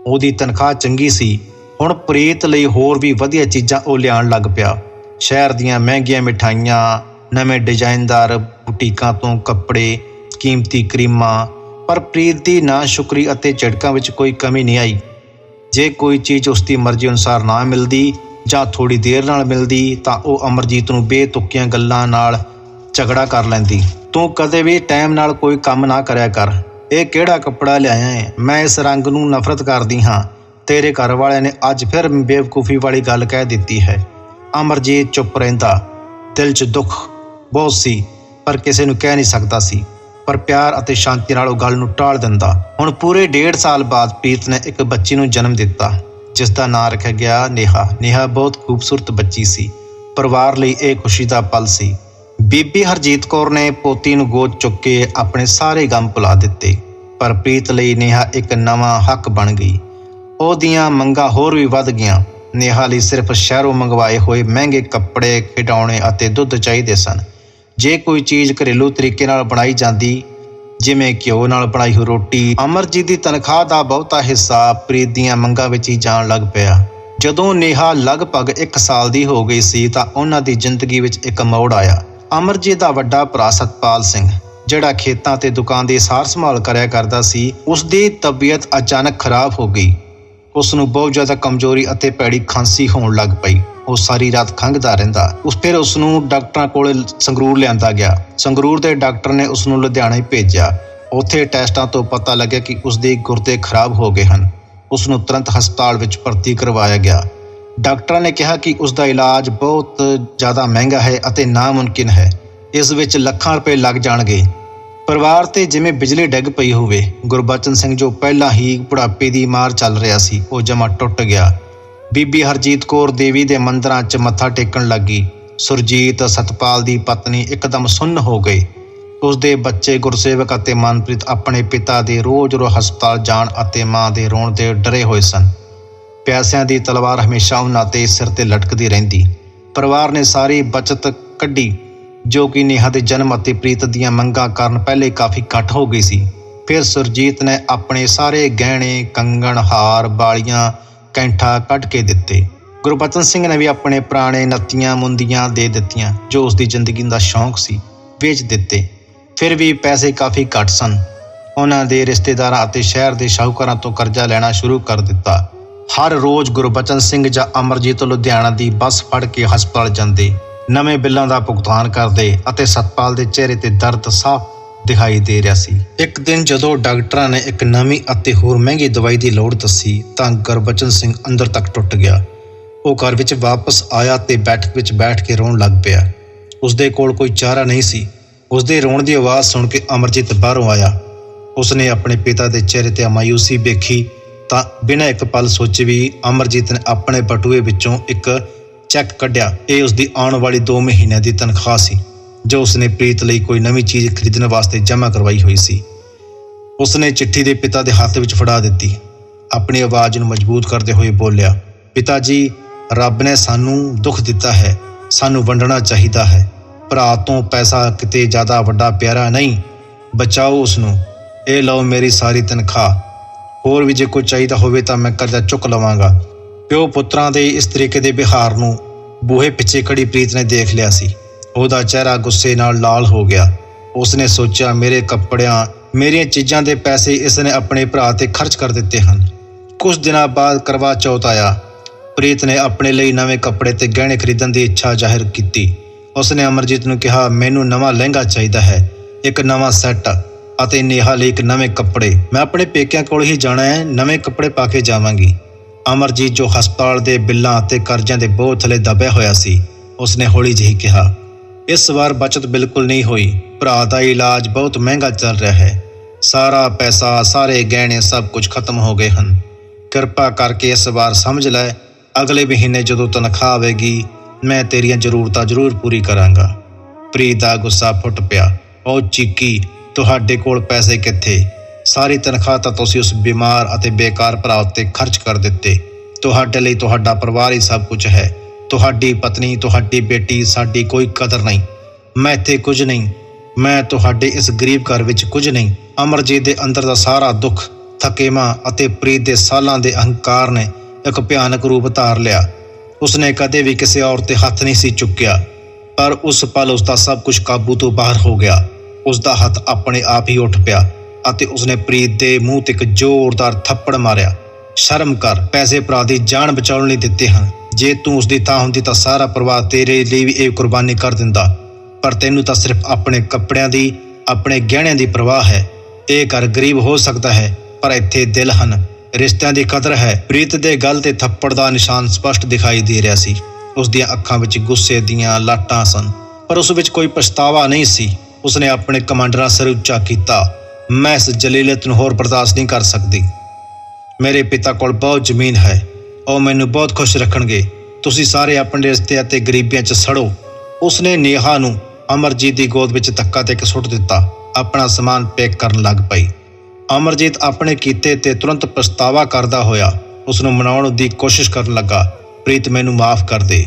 ਉਹਦੀ ਤਨਖਾਹ ਚੰਗੀ ਸੀ, ਹੁਣ ਪ੍ਰੀਤ ਲਈ ਹੋਰ ਵੀ ਵਧੀਆ ਚੀਜ਼ਾਂ ਉਹ ਲਿਆਉਣ ਲੱਗ ਪਿਆ। ਸ਼ਹਿਰ ਦੀਆਂ ਮਹਿੰਗੀਆਂ ਮਿਠਾਈਆਂ, ਨਵੇਂ ਡਿਜ਼ਾਈਨਦਾਰ, ਬੁਟੀਕਾਂ ਤੋਂ ਕੱਪੜੇ, ਕੀਮਤੀ ਕਰੀਮਾਂ, ਪਰ ਪ੍ਰੀਤ ਦੀ ਨਾ ਸ਼ੁਕਰੀ ਅਤੇ ਝਟਕਾਂ ਵਿੱਚ ਕੋਈ ਕਮੀ ਨਹੀਂ ਆਈ। ਜੇ ਕੋਈ ਚੀਜ਼ ਉਸ ਦੀ ਮਰਜ਼ੀ ਅਨੁਸਾਰ ਨਾ ਮਿਲਦੀ ਜਾਂ ਥੋੜੀ ਦੇਰ ਨਾਲ ਮਿਲਦੀ, ਤਾਂ ਉਹ ਅਮਰਜੀਤ ਨੂੰ ਬੇਤੁਕੀਆਂ ਗੱਲਾਂ ਨਾਲ ਝਗੜਾ ਕਰ ਲੈਂਦੀ। ਤੂੰ ਕਦੇ ਵੀ ਟਾਈਮ ਨਾਲ ਕੋਈ ਕੰਮ ਨਾ ਕਰਿਆ ਕਰ। ਇਹ ਕਿਹੜਾ ਕੱਪੜਾ ਲਿਆਇਆ ਹੈ ਮੈਂ ਇਸ ਰੰਗ ਨੂੰ ਨਫ਼ਰਤ ਕਰਦੀ ਹਾਂ। ਤੇਰੇ ਘਰ ਵਾਲਿਆਂ ਨੇ ਅੱਜ ਫਿਰ ਬੇਵਕੂਫੀ ਵਾਲੀ ਗੱਲ ਕਹਿ ਦਿੱਤੀ ਹੈ। ਅਮਰਜੀਤ ਚੁੱਪ ਰਹਿੰਦਾ। ਦਿਲ 'ਚ ਦੁੱਖ ਬਹੁਤ ਸੀ, ਪਰ ਕਿਸੇ ਨੂੰ ਕਹਿ ਨਹੀਂ ਸਕਦਾ ਸੀ। ਪਰ ਪਿਆਰ ਅਤੇ ਸ਼ਾਂਤੀ ਨਾਲ ਉਹ ਗੱਲ ਨੂੰ ਟਾਲ ਦਿੰਦਾ। ਹੁਣ ਪੂਰੇ ਡੇਢ ਸਾਲ ਬਾਅਦ ਪ੍ਰੀਤ ਨੇ ਇੱਕ ਬੱਚੀ ਨੂੰ ਜਨਮ ਦਿੱਤਾ, ਜਿਸ ਦਾ ਨਾਂ ਰੱਖਿਆ ਗਿਆ ਨੇਹਾ। ਨੇਹਾ ਬਹੁਤ ਖੂਬਸੂਰਤ ਬੱਚੀ ਸੀ। ਪਰਿਵਾਰ ਲਈ ਇਹ ਖੁਸ਼ੀ ਦਾ ਪਲ ਸੀ। ਬੀਬੀ ਹਰਜੀਤ ਕੌਰ ਨੇ ਪੋਤੀ ਨੂੰ ਗੋਦ ਚੁੱਕ ਕੇ ਆਪਣੇ ਸਾਰੇ ਗਮ ਭੁਲਾ ਦਿੱਤੇ, ਪਰ ਪ੍ਰੀਤ ਲਈ ਨੇਹਾ ਇੱਕ ਨਵਾਂ ਹੱਕ ਬਣ ਗਈ। ਉਹਦੀਆਂ ਮੰਗਾਂ ਹੋਰ ਵੀ ਵੱਧ ਗਈਆਂ। ਨੇਹਾ ਲਈ ਸਿਰਫ ਸ਼ਹਿਰੋਂ ਮੰਗਵਾਏ ਹੋਏ ਮਹਿੰਗੇ ਕੱਪੜੇ, ਖਿਡੌਣੇ ਅਤੇ ਦੁੱਧ ਚਾਹੀਦੇ ਸਨ। ਜੇ ਕੋਈ ਚੀਜ਼ ਘਰੇਲੂ ਤਰੀਕੇ ਨਾਲ ਬਣਾਈ ਜਾਂਦੀ, ਜਿਵੇਂ ਘਿਓ ਨਾਲ ਬਣਾਈ ਹੋਈ ਰੋਟੀ ਅਮਰਜੀਤ ਦੀ ਤਨਖਾਹ ਦਾ ਬਹੁਤਾ ਹਿੱਸਾ ਪ੍ਰੀਤ ਦੀਆਂ ਮੰਗਾਂ ਵਿੱਚ ਹੀ ਜਾਣ ਲੱਗ ਪਿਆ। ਜਦੋਂ ਨੇਹਾ ਲਗਭਗ 1 ਸਾਲ ਦੀ ਹੋ ਗਈ ਸੀ ਤਾਂ ਉਹਨਾਂ ਦੀ ਜ਼ਿੰਦਗੀ ਵਿੱਚ ਇੱਕ ਮੋੜ ਆਇਆ। ਅਮਰਜੀਤ ਦਾ ਵੱਡਾ ਭਰਾ ਸਤਪਾਲ ਸਿੰਘ, ਜਿਹੜਾ ਖੇਤਾਂ ਤੇ ਦੁਕਾਨ ਦੀ ਸਾਰ ਸੰਭਾਲ ਕਰਿਆ ਕਰਦਾ ਸੀ ਉਸ ਦੀ ਤਬੀਅਤ ਅਚਾਨਕ ਖਰਾਬ ਹੋ ਗਈ। ਉਸ ਨੂੰ ਬਹੁਤ ਜ਼ਿਆਦਾ ਕਮਜ਼ੋਰੀ ਅਤੇ ਭੈੜੀ ਖਾਂਸੀ ਹੋਣ ਲੱਗ ਪਈ। ਉਹ ਸਾਰੀ ਰਾਤ ਖੰਘਦਾ ਰਹਿੰਦਾ। ਉਸ ਫਿਰ ਉਸ ਨੂੰ ਡਾਕਟਰਾਂ ਕੋਲ ਸੰਗਰੂਰ ਲਿਆਂਦਾ ਗਿਆ। ਸੰਗਰੂਰ ਦੇ ਡਾਕਟਰ ਨੇ ਉਸ ਨੂੰ ਲੁਧਿਆਣੇ ਭੇਜਿਆ। ਉੱਥੇ ਟੈਸਟਾਂ ਤੋਂ ਪਤਾ ਲੱਗਿਆ ਕਿ ਉਸ ਦੇ ਗੁਰਦੇ ਖਰਾਬ ਹੋ ਗਏ ਹਨ। ਉਸ ਨੂੰ ਤੁਰੰਤ ਹਸਪਤਾਲ ਵਿੱਚ ਭਰਤੀ ਕਰਵਾਇਆ ਗਿਆ। ਡਾਕਟਰਾਂ ਨੇ ਕਿਹਾ ਕਿ ਉਸ ਦਾ ਇਲਾਜ ਬਹੁਤ ਜ਼ਿਆਦਾ ਮਹਿੰਗਾ ਹੈ ਅਤੇ ਨਾਮੁਮਕਿਨ ਹੈ। ਇਸ ਵਿੱਚ ਲੱਖਾਂ ਰੁਪਏ ਲੱਗ ਜਾਣਗੇ। ਪਰਿਵਾਰ ਤੇ ਜਿਵੇਂ ਬਿਜਲੀ ਡਿੱਗ ਪਈ ਹੋਵੇ, ਗੁਰਬਚਨ ਸਿੰਘ ਜੋ ਪਹਿਲਾਂ ਹੀ ਬੁਢਾਪੇ ਦੀ ਮਾਰ ਚੱਲ ਰਿਹਾ ਸੀ, ਉਹ ਜਮਾ ਟੁੱਟ ਗਿਆ। ਬੀਬੀ ਹਰਜੀਤ ਕੌਰ ਦੇਵੀ ਦੇ ਮੰਦਰਾਂ 'ਚ ਮੱਥਾ ਟੇਕਣ ਲੱਗੀ। ਸੁਰਜੀਤ ਸਤਪਾਲ ਦੀ ਪਤਨੀ ਇੱਕਦਮ ਸੁੰਨ ਹੋ ਗਈ। ਉਸ ਦੇ ਬੱਚੇ ਗੁਰਸੇਵਕ ਅਤੇ ਮਨਪ੍ਰੀਤ ਆਪਣੇ ਪਿਤਾ ਦੇ ਰੋਜ਼-ਰੋਜ਼ ਹਸਪਤਾਲ ਜਾਣ ਅਤੇ ਮਾਂ ਦੇ ਰੋਣ ਦੇ ਡਰੇ ਹੋਏ ਸਨ। ਪੈਸਿਆਂ ਦੀ ਤਲਵਾਰ ਹਮੇਸ਼ਾ ਉਹਨਾਂ ਤੇ ਸਿਰ ਤੇ ਲਟਕਦੀ ਰਹਿੰਦੀ। ਪਰਿਵਾਰ ਨੇ ਸਾਰੀ ਬਚਤ ਕੱਢੀ, ਜੋ ਕਿ ਨੇਹਾ ਦੇ ਜਨਮ ਅਤੇ ਪ੍ਰੀਤ ਦੀਆਂ ਮੰਗਾਂ ਕਾਰਨ ਪਹਿਲੇ ਕਾਫੀ ਘੱਟ ਹੋ ਗਈ ਸੀ। ਫਿਰ ਸੁਰਜੀਤ ਨੇ ਆਪਣੇ ਸਾਰੇ ਗਹਿਣੇ, ਕੰਗਣ, ਹਾਰ ਬਾਲੀਆਂ ਕੈਂਠਾ ਕੱਢ ਕੇ ਦਿੱਤੇ। ਗੁਰਬਚਨ ਸਿੰਘ ਨੇ ਵੀ ਆਪਣੇ ਪੁਰਾਣੇ ਨੱਤੀਆਂ ਮੁੰਦੀਆਂ ਦੇ ਦਿੱਤੀਆਂ, ਜੋ ਉਸ ਦੀ ਜ਼ਿੰਦਗੀ ਦਾ ਸ਼ੌਂਕ ਸੀ, ਵੇਚ ਦਿੱਤੇ। ਫਿਰ ਵੀ ਪੈਸੇ ਕਾਫੀ ਘੱਟ ਸਨ। ਉਹਨਾਂ ਦੇ ਰਿਸ਼ਤੇਦਾਰਾਂ ਅਤੇ ਸ਼ਹਿਰ ਦੇ ਸ਼ਾਹੂਕਾਰਾਂ ਤੋਂ ਕਰਜ਼ਾ ਲੈਣਾ ਸ਼ੁਰੂ ਕਰ ਦਿੱਤਾ। ਹਰ ਰੋਜ਼ ਗੁਰਬਚਨ ਸਿੰਘ ਜਾਂ ਅਮਰਜੀਤ ਲੁਧਿਆਣਾ ਦੀ ਬੱਸ ਫੜ ਕੇ ਹਸਪਤਾਲ ਜਾਂਦੇ। ਨਵੇਂ ਬਿੱਲਾਂ ਦਾ ਭੁਗਤਾਨ ਕਰਦੇ ਅਤੇ ਸਤਪਾਲ ਦੇ ਚਿਹਰੇ ਤੇ ਦਰਦ ਸਾਫ਼ ਦਿਖਾਈ ਦੇ ਰਿਹਾ ਸੀ। ਇੱਕ ਦਿਨ ਜਦੋਂ ਡਾਕਟਰਾਂ ਨੇ ਇੱਕ ਨਵੀਂ ਅਤੇ ਹੋਰ ਮਹਿੰਗੀ ਦਵਾਈ ਦੀ ਲੋੜ ਦੱਸੀ, ਤਾਂ ਗੁਰਬਚਨ ਸਿੰਘ ਅੰਦਰ ਤੱਕ ਟੁੱਟ ਗਿਆ। ਉਹ ਘਰ ਵਿੱਚ ਵਾਪਸ ਆਇਆ ਤੇ ਬੈਠਕ ਵਿੱਚ ਬੈਠ ਕੇ ਰੋਣ ਲੱਗ ਪਿਆ। ਉਸਦੇ ਕੋਲ ਕੋਈ ਚਾਰਾ ਨਹੀਂ ਸੀ। ਉਸਦੇ ਰੋਣ ਦੀ ਆਵਾਜ਼ ਸੁਣ ਕੇ ਅਮਰਜੀਤ ਬਾਹਰੋਂ ਆਇਆ। ਉਸਨੇ ਆਪਣੇ ਪਿਤਾ ਦੇ ਚਿਹਰੇ ਤੇ ਮਾਇੂਸੀ ਵੇਖੀ, ਤਾਂ ਬਿਨਾਂ ਇੱਕ ਪਲ ਸੋਚੇ ਵੀ ਅਮਰਜੀਤ ਨੇ ਆਪਣੇ ਬਟੂਏ ਵਿੱਚੋਂ ਇੱਕ ਚੈੱਕ ਕੱਢਿਆ। ਇਹ ਉਸਦੀ ਆਉਣ ਵਾਲੀ 2 ਮਹੀਨਿਆਂ ਦੀ ਤਨਖਾਹ ਸੀ। ਜੋ ਉਸਨੇ ਪ੍ਰੀਤ ਲਈ ਕੋਈ ਨਵੀਂ ਚੀਜ਼ ਖਰੀਦਣ ਵਾਸਤੇ ਜਮ੍ਹਾਂ ਕਰਵਾਈ ਹੋਈ ਸੀ। ਉਸਨੇ ਚਿੱਠੀ ਦੇ ਪਿਤਾ ਦੇ ਹੱਥ ਵਿੱਚ ਫੜਾ ਦਿੱਤੀ। ਆਪਣੀ ਆਵਾਜ਼ ਨੂੰ ਮਜ਼ਬੂਤ ਕਰਦੇ ਹੋਏ ਬੋਲਿਆ ਪਿਤਾ ਜੀ ਰੱਬ ਨੇ ਸਾਨੂੰ ਦੁੱਖ ਦਿੱਤਾ ਹੈ, ਸਾਨੂੰ ਵੰਡਣਾ ਚਾਹੀਦਾ ਹੈ। ਭਰਾ ਤੋਂ ਪੈਸਾ ਕਿਤੇ ਜ਼ਿਆਦਾ ਵੱਡਾ ਪਿਆਰਾ ਨਹੀਂ, ਬਚਾਓ ਉਸ ਨੂੰ ਇਹ ਲਓ ਮੇਰੀ ਸਾਰੀ ਤਨਖਾਹ। ਹੋਰ ਵੀ ਜੇ ਕੋਈ ਚਾਹੀਦਾ ਹੋਵੇ ਤਾਂ ਮੈਂ ਕਰਜ਼ਾ ਚੁੱਕ ਲਵਾਂਗਾ। ਪਿਓ ਪੁੱਤਰਾਂ ਦੇ ਇਸ ਤਰੀਕੇ ਦੇ ਵਿਹਾਰ ਨੂੰ ਬੂਹੇ ਪਿੱਛੇ ਖੜੀ ਪ੍ਰੀਤ ਨੇ ਦੇਖ ਲਿਆ ਸੀ। ਉਹਦਾ ਚਿਹਰਾ ਗੁੱਸੇ ਨਾਲ ਲਾਲ ਹੋ ਗਿਆ। ਉਸਨੇ ਸੋਚਿਆ, ਮੇਰੇ ਕੱਪੜਿਆਂ, ਮੇਰੀਆਂ ਚੀਜ਼ਾਂ ਦੇ ਪੈਸੇ ਇਸਨੇ ਆਪਣੇ ਭਰਾ ਤੇ ਖਰਚ ਕਰ ਦਿੱਤੇ ਹਨ। ਕੁਝ ਦਿਨਾਂ ਬਾਅਦ ਕਰਵਾ ਚੌਥ ਆਇਆ। ਪ੍ਰੀਤ ਨੇ ਆਪਣੇ ਲਈ ਨਵੇਂ ਕੱਪੜੇ ਤੇ ਗਹਿਣੇ ਖਰੀਦਣ ਦੀ ਇੱਛਾ ਜ਼ਾਹਿਰ ਕੀਤੀ। ਉਸਨੇ ਅਮਰਜੀਤ ਨੂੰ ਕਿਹਾ, ਮੈਨੂੰ ਨਵਾਂ ਲਹਿੰਗਾ ਚਾਹੀਦਾ ਹੈ, ਇੱਕ ਨਵਾਂ ਸੈੱਟ ਅਤੇ ਨੇਹਾ ਲਈ ਇੱਕ ਨਵੇਂ ਕੱਪੜੇ। ਮੈਂ ਆਪਣੇ ਪੇਕਿਆਂ ਕੋਲ ਹੀ ਜਾਣਾ ਹੈ, ਨਵੇਂ ਕੱਪੜੇ ਪਾ ਕੇ ਜਾਵਾਂਗੀ। ਅਮਰਜੀਤ ਜੋ ਹਸਪਤਾਲ ਦੇ ਬਿੱਲਾਂ ਅਤੇ ਕਰਜ਼ਿਆਂ ਦੇ ਬੋਝ ਥਲੇ ਦਬਿਆ ਹੋਇਆ ਸੀ, ਉਸਨੇ ਹੌਲੀ ਜਿਹੀ ਕਿਹਾ ਇਸ ਵਾਰ ਬਚਤ ਬਿਲਕੁਲ ਨਹੀਂ ਹੋਈ। ਭਰਾ ਦਾ ਇਲਾਜ ਬਹੁਤ ਮਹਿੰਗਾ ਚੱਲ ਰਿਹਾ ਹੈ। ਸਾਰਾ ਪੈਸਾ, ਸਾਰੇ ਗਹਿਣੇ ਸਭ ਕੁਝ ਖਤਮ ਹੋ ਗਏ ਹਨ। ਕਿਰਪਾ ਕਰਕੇ ਇਸ ਵਾਰ ਸਮਝ ਲੈ, ਅਗਲੇ ਮਹੀਨੇ ਜਦੋਂ ਤਨਖਾਹ ਆਵੇਗੀ, ਮੈਂ ਤੇਰੀਆਂ ਜ਼ਰੂਰਤਾਂ ਜ਼ਰੂਰ ਪੂਰੀ ਕਰਾਂਗਾ। ਪ੍ਰੀਤ ਦਾ ਗੁੱਸਾ ਫੁੱਟ ਪਿਆ। ਉਹ ਚੀਕੀ, ਤੁਹਾਡੇ ਕੋਲ ਪੈਸੇ ਕਿੱਥੇ? ਸਾਰੀ ਤਨਖਾਹ ਤਾਂ ਤੁਸੀਂ ਉਸ ਬਿਮਾਰ ਅਤੇ ਬੇਕਾਰ ਭਰਾ ਉੱਤੇ ਖਰਚ ਕਰ ਦਿੱਤੇ। ਤੁਹਾਡੇ ਲਈ ਤੁਹਾਡਾ ਪਰਿਵਾਰ ਹੀ ਸਭ ਕੁਝ ਹੈ। ਤੁਹਾਡੀ ਪਤਨੀ, ਤੁਹਾਡੀ ਬੇਟੀ, ਸਾਡੀ ਕੋਈ ਕਦਰ ਨਹੀਂ। ਮੈਂ ਇੱਥੇ ਕੁਝ ਨਹੀਂ। ਮੈਂ ਤੁਹਾਡੇ ਇਸ ਗਰੀਬ ਘਰ ਵਿੱਚ ਕੁਝ ਨਹੀਂ। ਅਮਰਜੀਤ ਦੇ ਅੰਦਰ ਦਾ ਸਾਰਾ ਦੁੱਖ ਥਕੇਵਾਂ ਅਤੇ ਪ੍ਰੀਤ ਦੇ ਸਾਲਾਂ ਦੇ ਅਹੰਕਾਰ ਨੇ ਇੱਕ ਭਿਆਨਕ ਰੂਪ ਧਾਰ ਲਿਆ। ਉਸਨੇ ਕਦੇ ਵੀ ਕਿਸੇ ਔਰ ਤੇ ਹੱਥ ਨਹੀਂ ਸੀ ਚੁੱਕਿਆ, ਪਰ ਉਸ ਪਲ ਉਸ ਦਾ ਸਭ ਕੁਝ ਕਾਬੂ ਤੋਂ ਬਾਹਰ ਹੋ ਗਿਆ। ਉਸ ਦਾ ਹੱਥ ਆਪਣੇ ਆਪ ਹੀ ਉੱਠ ਪਿਆ ਅਤੇ ਉਸਨੇ ਪ੍ਰੀਤ ਦੇ ਮੂੰਹ ਤੇ ਇੱਕ ਜ਼ੋਰਦਾਰ ਥੱਪੜ ਮਾਰਿਆ। ਸ਼ਰਮ ਕਰ, ਪੈਸੇ ਭਰਾ ਦੀ ਜਾਨ ਬਚਾਉਣ ਲਈ ਦਿੱਤੇ ਹਨ। ਜੇ ਤੂੰ ਉਸ ਦੀ ਥਾਂ ਹੁੰਦੀ ਤਾਂ ਸਾਰਾ ਪਰਿਵਾਰ ਤੇਰੇ ਲਈ ਵੀ ਇਹ ਕੁਰਬਾਨੀ ਕਰ ਦਿੰਦਾ। ਪਰ ਤੈਨੂੰ ਤਾਂ ਸਿਰਫ ਆਪਣੇ ਕੱਪੜਿਆਂ ਦੀ, ਆਪਣੇ ਗਹਿਣਿਆਂ ਦੀ ਪਰਵਾਹ ਹੈ। ਇਹ ਘਰ ਗਰੀਬ ਹੋ ਸਕਦਾ ਹੈ, ਪਰ ਇੱਥੇ ਦਿਲ ਹਨ। ਰਿਸ਼ਤਿਆਂ ਦੀ ਕਦਰ ਹੈ। ਪ੍ਰੀਤ ਦੇ ਗਲ ਤੇ ਥੱਪੜ ਦਾ ਨਿਸ਼ਾਨ ਸਪਸ਼ਟ ਦਿਖਾਈ ਦੇ ਰਿਹਾ ਸੀ। ਉਸ ਦੀਆਂ ਅੱਖਾਂ ਵਿੱਚ ਗੁੱਸੇ ਦੀਆਂ ਲਾਟਾਂ ਸਨ, ਪਰ ਉਸ ਵਿੱਚ ਕੋਈ ਪਛਤਾਵਾ ਨਹੀਂ ਸੀ। ਉਸਨੇ ਆਪਣੇ ਕਮਾਂਡਰਾਂ ਸਿਰ ਉੱਚਾ ਕੀਤਾ, ਮੈਂ ਇਸ ਜਲੀਲਤ ਨੂੰ ਹੋਰ ਬਰਦਾਸ਼ਤ ਨਹੀਂ ਕਰ ਸਕਦੀ। ਮੇਰੇ ਪਿਤਾ ਕੋਲ ਬਹੁਤ ਜ਼ਮੀਨ ਹੈ। ਉਹ ਮੈਨੂੰ ਬਹੁਤ ਖੁਸ਼ ਰੱਖਣਗੇ। ਤੁਸੀਂ ਸਾਰੇ ਆਪਣੇ ਰਿਸ਼ਤੇ ਅਤੇ ਗਰੀਬੀਆਂ 'ਚ ਸੜੋ। ਉਸਨੇ ਨੇਹਾ ਨੂੰ ਅਮਰਜੀਤ ਦੀ ਗੋਦ ਵਿੱਚ ਧੱਕਾ ਤੇ ਕੇ ਸੁੱਟ ਦਿੱਤਾ। ਆਪਣਾ ਸਮਾਨ ਪੈਕ ਕਰਨ ਲੱਗ ਪਈ। ਅਮਰਜੀਤ ਆਪਣੇ ਕੀਤੇ ਤੇ ਤੁਰੰਤ ਪਛਤਾਵਾ ਕਰਦਾ ਹੋਇਆ ਉਸ ਨੂੰ ਮਨਾਉਣ ਦੀ ਕੋਸ਼ਿਸ਼ ਕਰਨ ਲੱਗਾ। ਪ੍ਰੀਤ ਮੈਨੂੰ ਮਾਫ ਕਰ ਦੇ।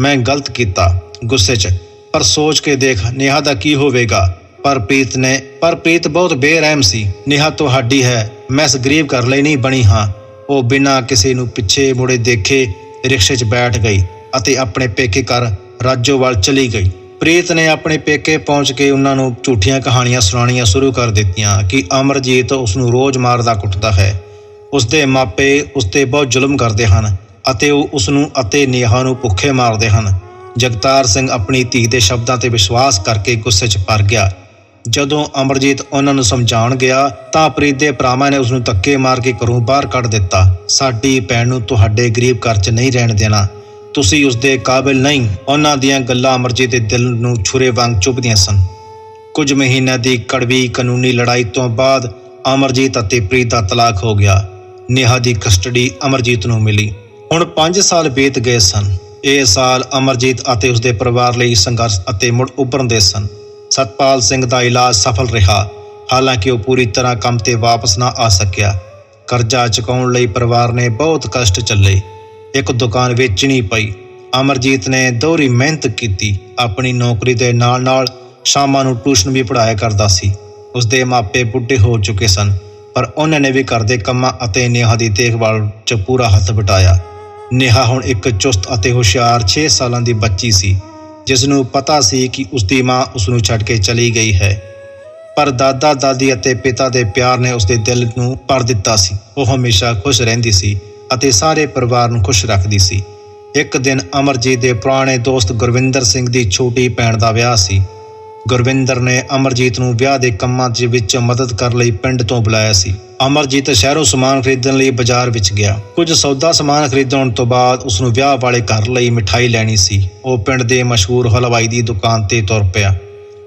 ਮੈਂ ਗਲਤ ਕੀਤਾ। ਗੁੱਸੇ 'ਚ। ਪਰ ਸੋਚ ਕੇ ਦੇਖ ਨੇਹਾ ਦਾ ਕੀ ਹੋਵੇਗਾ। ਪਰ ਪ੍ਰੀਤ ਨੇ ਪਰ ਪ੍ਰੀਤ ਬਹੁਤ ਬੇਰਹਿਮ ਸੀ। ਨੇਹਾ ਤੁਹਾਡੀ ਹੈ। ਮੈਂ ਇਸ ਗਰੀਬ ਘਰ ਲਈ ਨਹੀਂ ਬਣੀ ਹਾਂ। ਉਹ ਬਿਨਾਂ ਕਿਸੇ ਨੂੰ ਪਿੱਛੇ ਮੁੜੇ ਦੇਖੇ ਰਿਕਸ਼ੇ 'ਚ ਬੈਠ ਗਈ ਅਤੇ ਆਪਣੇ ਪੇਕੇ ਘਰ ਰਾਜੋਵਾਲ ਚਲੀ ਗਈ। ਪ੍ਰੀਤ ਨੇ ਆਪਣੇ ਪੇਕੇ ਪਹੁੰਚ ਕੇ ਉਹਨਾਂ ਨੂੰ ਝੂਠੀਆਂ ਕਹਾਣੀਆਂ ਸੁਣਾਉਣੀਆਂ ਸ਼ੁਰੂ ਕਰ ਦਿੱਤੀਆਂ ਕਿ ਅਮਰਜੀਤ ਉਸ ਨੂੰ ਰੋਜ਼ ਮਾਰਦਾ ਕੁੱਟਦਾ ਹੈ। ਉਸ ਦੇ ਮਾਪੇ ਉਸ ਤੇ ਬਹੁਤ ਜ਼ੁਲਮ ਕਰਦੇ ਹਨ ਅਤੇ ਉਹ ਉਸ ਨੂੰ ਅਤੇ ਨੇਹਾ ਨੂੰ ਭੁੱਖੇ ਮਾਰਦੇ ਹਨ। ਜਗਤਾਰ ਸਿੰਘ ਆਪਣੀ ਧੀ ਦੇ ਸ਼ਬਦਾਂ ਤੇ ਵਿਸ਼ਵਾਸ ਕਰਕੇ ਗੁੱਸੇ 'ਚ ਭਰ ਗਿਆ। ਜਦੋਂ ਅਮਰਜੀਤ ਉਹਨਾਂ ਨੂੰ ਸਮਝਾਉਣ ਗਿਆ ਤਾਂ ਪ੍ਰੀਤ ਦੇ ਭਰਾਵਾਂ ਨੇ ਉਸ ਨੂੰ ਧੱਕੇ ਮਾਰ ਕੇ ਘਰੋਂ ਬਾਹਰ ਕੱਢ ਦਿੱਤਾ। ਸਾਡੀ ਭੈਣ ਨੂੰ ਤੁਹਾਡੇ ਗਰੀਬ ਘਰ 'ਚ ਨਹੀਂ ਰਹਿਣ ਦੇਣਾ। ਤੁਸੀਂ ਉਸ ਦੇ ਕਾਬਿਲ ਨਹੀਂ। ਉਹਨਾਂ ਦੀਆਂ ਗੱਲਾਂ ਅਮਰਜੀਤ ਦੇ ਦਿਲ ਨੂੰ ਛੁਰੇ ਵਾਂਗ ਚੁੱਭਦੀਆਂ ਸਨ। ਕੁਝ ਮਹੀਨਿਆਂ ਦੀ ਕੜਵੀ ਕਾਨੂੰਨੀ ਲੜਾਈ ਤੋਂ ਬਾਅਦ ਅਮਰਜੀਤ ਅਤੇ ਪ੍ਰੀਤ ਦਾ ਤਲਾਕ ਹੋ ਗਿਆ। ਨੇਹਾ ਦੀ ਕਸਟਡੀ ਅਮਰਜੀਤ ਨੂੰ ਮਿਲੀ। ਹੁਣ 5 ਸਾਲ ਬੀਤ ਗਏ ਸਨ। ਇਹ ਸਾਲ ਅਮਰਜੀਤ ਅਤੇ ਉਸਦੇ ਪਰਿਵਾਰ ਲਈ ਸੰਘਰਸ਼ ਅਤੇ ਮੁੜ ਉੱਭਰਨ ਦੇ ਸਨ। ਸਤਪਾਲ ਸਿੰਘ ਦਾ ਇਲਾਜ ਸਫਲ ਰਿਹਾ। ਹਾਲਾਂਕਿ ਉਹ ਪੂਰੀ ਤਰ੍ਹਾਂ ਕੰਮ ਤੇ ਵਾਪਸ ਨਾ ਆ ਸਕਿਆ। ਕਰਜ਼ਾ ਚੁਕਾਉਣ ਲਈ ਪਰਿਵਾਰ ਨੇ ਬਹੁਤ ਕਸ਼ਟ ਚੱਲੇ। ਇੱਕ ਦੁਕਾਨ ਵੇਚਣੀ ਪਈ। ਅਮਰਜੀਤ ਨੇ ਦੋਹਰੀ ਮਿਹਨਤ ਕੀਤੀ। ਆਪਣੀ ਨੌਕਰੀ ਦੇ ਨਾਲ-ਨਾਲ ਸ਼ਾਮਾਂ ਨੂੰ ਟਿਊਸ਼ਨ ਵੀ ਪੜ੍ਹਾਇਆ ਕਰਦਾ ਸੀ। ਉਸਦੇ ਮਾਪੇ ਬੁੱਢੇ ਹੋ ਚੁੱਕੇ ਸਨ, ਪਰ ਉਹਨਾਂ ਨੇ ਵੀ ਘਰ ਦੇ ਕੰਮਾਂ ਅਤੇ ਨੇਹਾ ਦੀ ਦੇਖਭਾਲ 'ਚ ਪੂਰਾ ਹੱਥ ਵਟਾਇਆ। ਨੇਹਾ ਹੁਣ ਇੱਕ ਚੁਸਤ ਅਤੇ ਹੁਸ਼ਿਆਰ 6 ਸਾਲਾਂ ਦੀ ਬੱਚੀ ਸੀ। ਜਿਸ ਨੂੰ ਪਤਾ ਸੀ ਕਿ ਉਸਦੀ ਮਾਂ ਉਸ ਨੂੰ ਛੱਡ ਕੇ ਚਲੀ ਗਈ ਹੈ। ਪਰ ਦਾਦਾ, ਦਾਦੀ ਅਤੇ ਪਿਤਾ ਦੇ ਪਿਆਰ ਨੇ ਉਸਦੇ ਦਿਲ ਨੂੰ ਭਰ ਦਿੱਤਾ ਸੀ। ਉਹ ਹਮੇਸ਼ਾ ਖੁਸ਼ ਰਹਿੰਦੀ ਸੀ ਅਤੇ ਸਾਰੇ ਪਰਿਵਾਰ ਨੂੰ ਖੁਸ਼ ਰੱਖਦੀ ਸੀ। ਇੱਕ ਦਿਨ ਅਮਰਜੀਤ ਦੇ ਪੁਰਾਣੇ ਦੋਸਤ ਗੁਰਵਿੰਦਰ ਸਿੰਘ ਦੀ ਛੋਟੀ ਭੈਣ ਦਾ ਵਿਆਹ ਸੀ। ਗੁਰਵਿੰਦਰ ਨੇ ਅਮਰਜੀਤ ਨੂੰ ਵਿਆਹ ਦੇ ਕੰਮਾਂ ਦੇ ਵਿੱਚ ਮਦਦ ਕਰਨ ਲਈ ਪਿੰਡ ਤੋਂ ਬੁਲਾਇਆ ਸੀ। ਅਮਰਜੀਤ ਸ਼ਹਿਰੋਂ ਸਮਾਨ ਖਰੀਦਣ ਲਈ ਬਾਜ਼ਾਰ ਵਿੱਚ ਗਿਆ। ਕੁਝ ਸੌਦਾ ਸਮਾਨ ਖਰੀਦਣ ਤੋਂ ਬਾਅਦ ਉਸ ਨੂੰ ਵਿਆਹ ਵਾਲੇ ਘਰ ਲਈ ਮਠਾਈ ਲੈਣੀ ਸੀ। ਉਹ ਪਿੰਡ ਦੇ ਮਸ਼ਹੂਰ ਹਲਵਾਈ ਦੀ ਦੁਕਾਨ ਤੇ ਤੁਰ ਪਿਆ।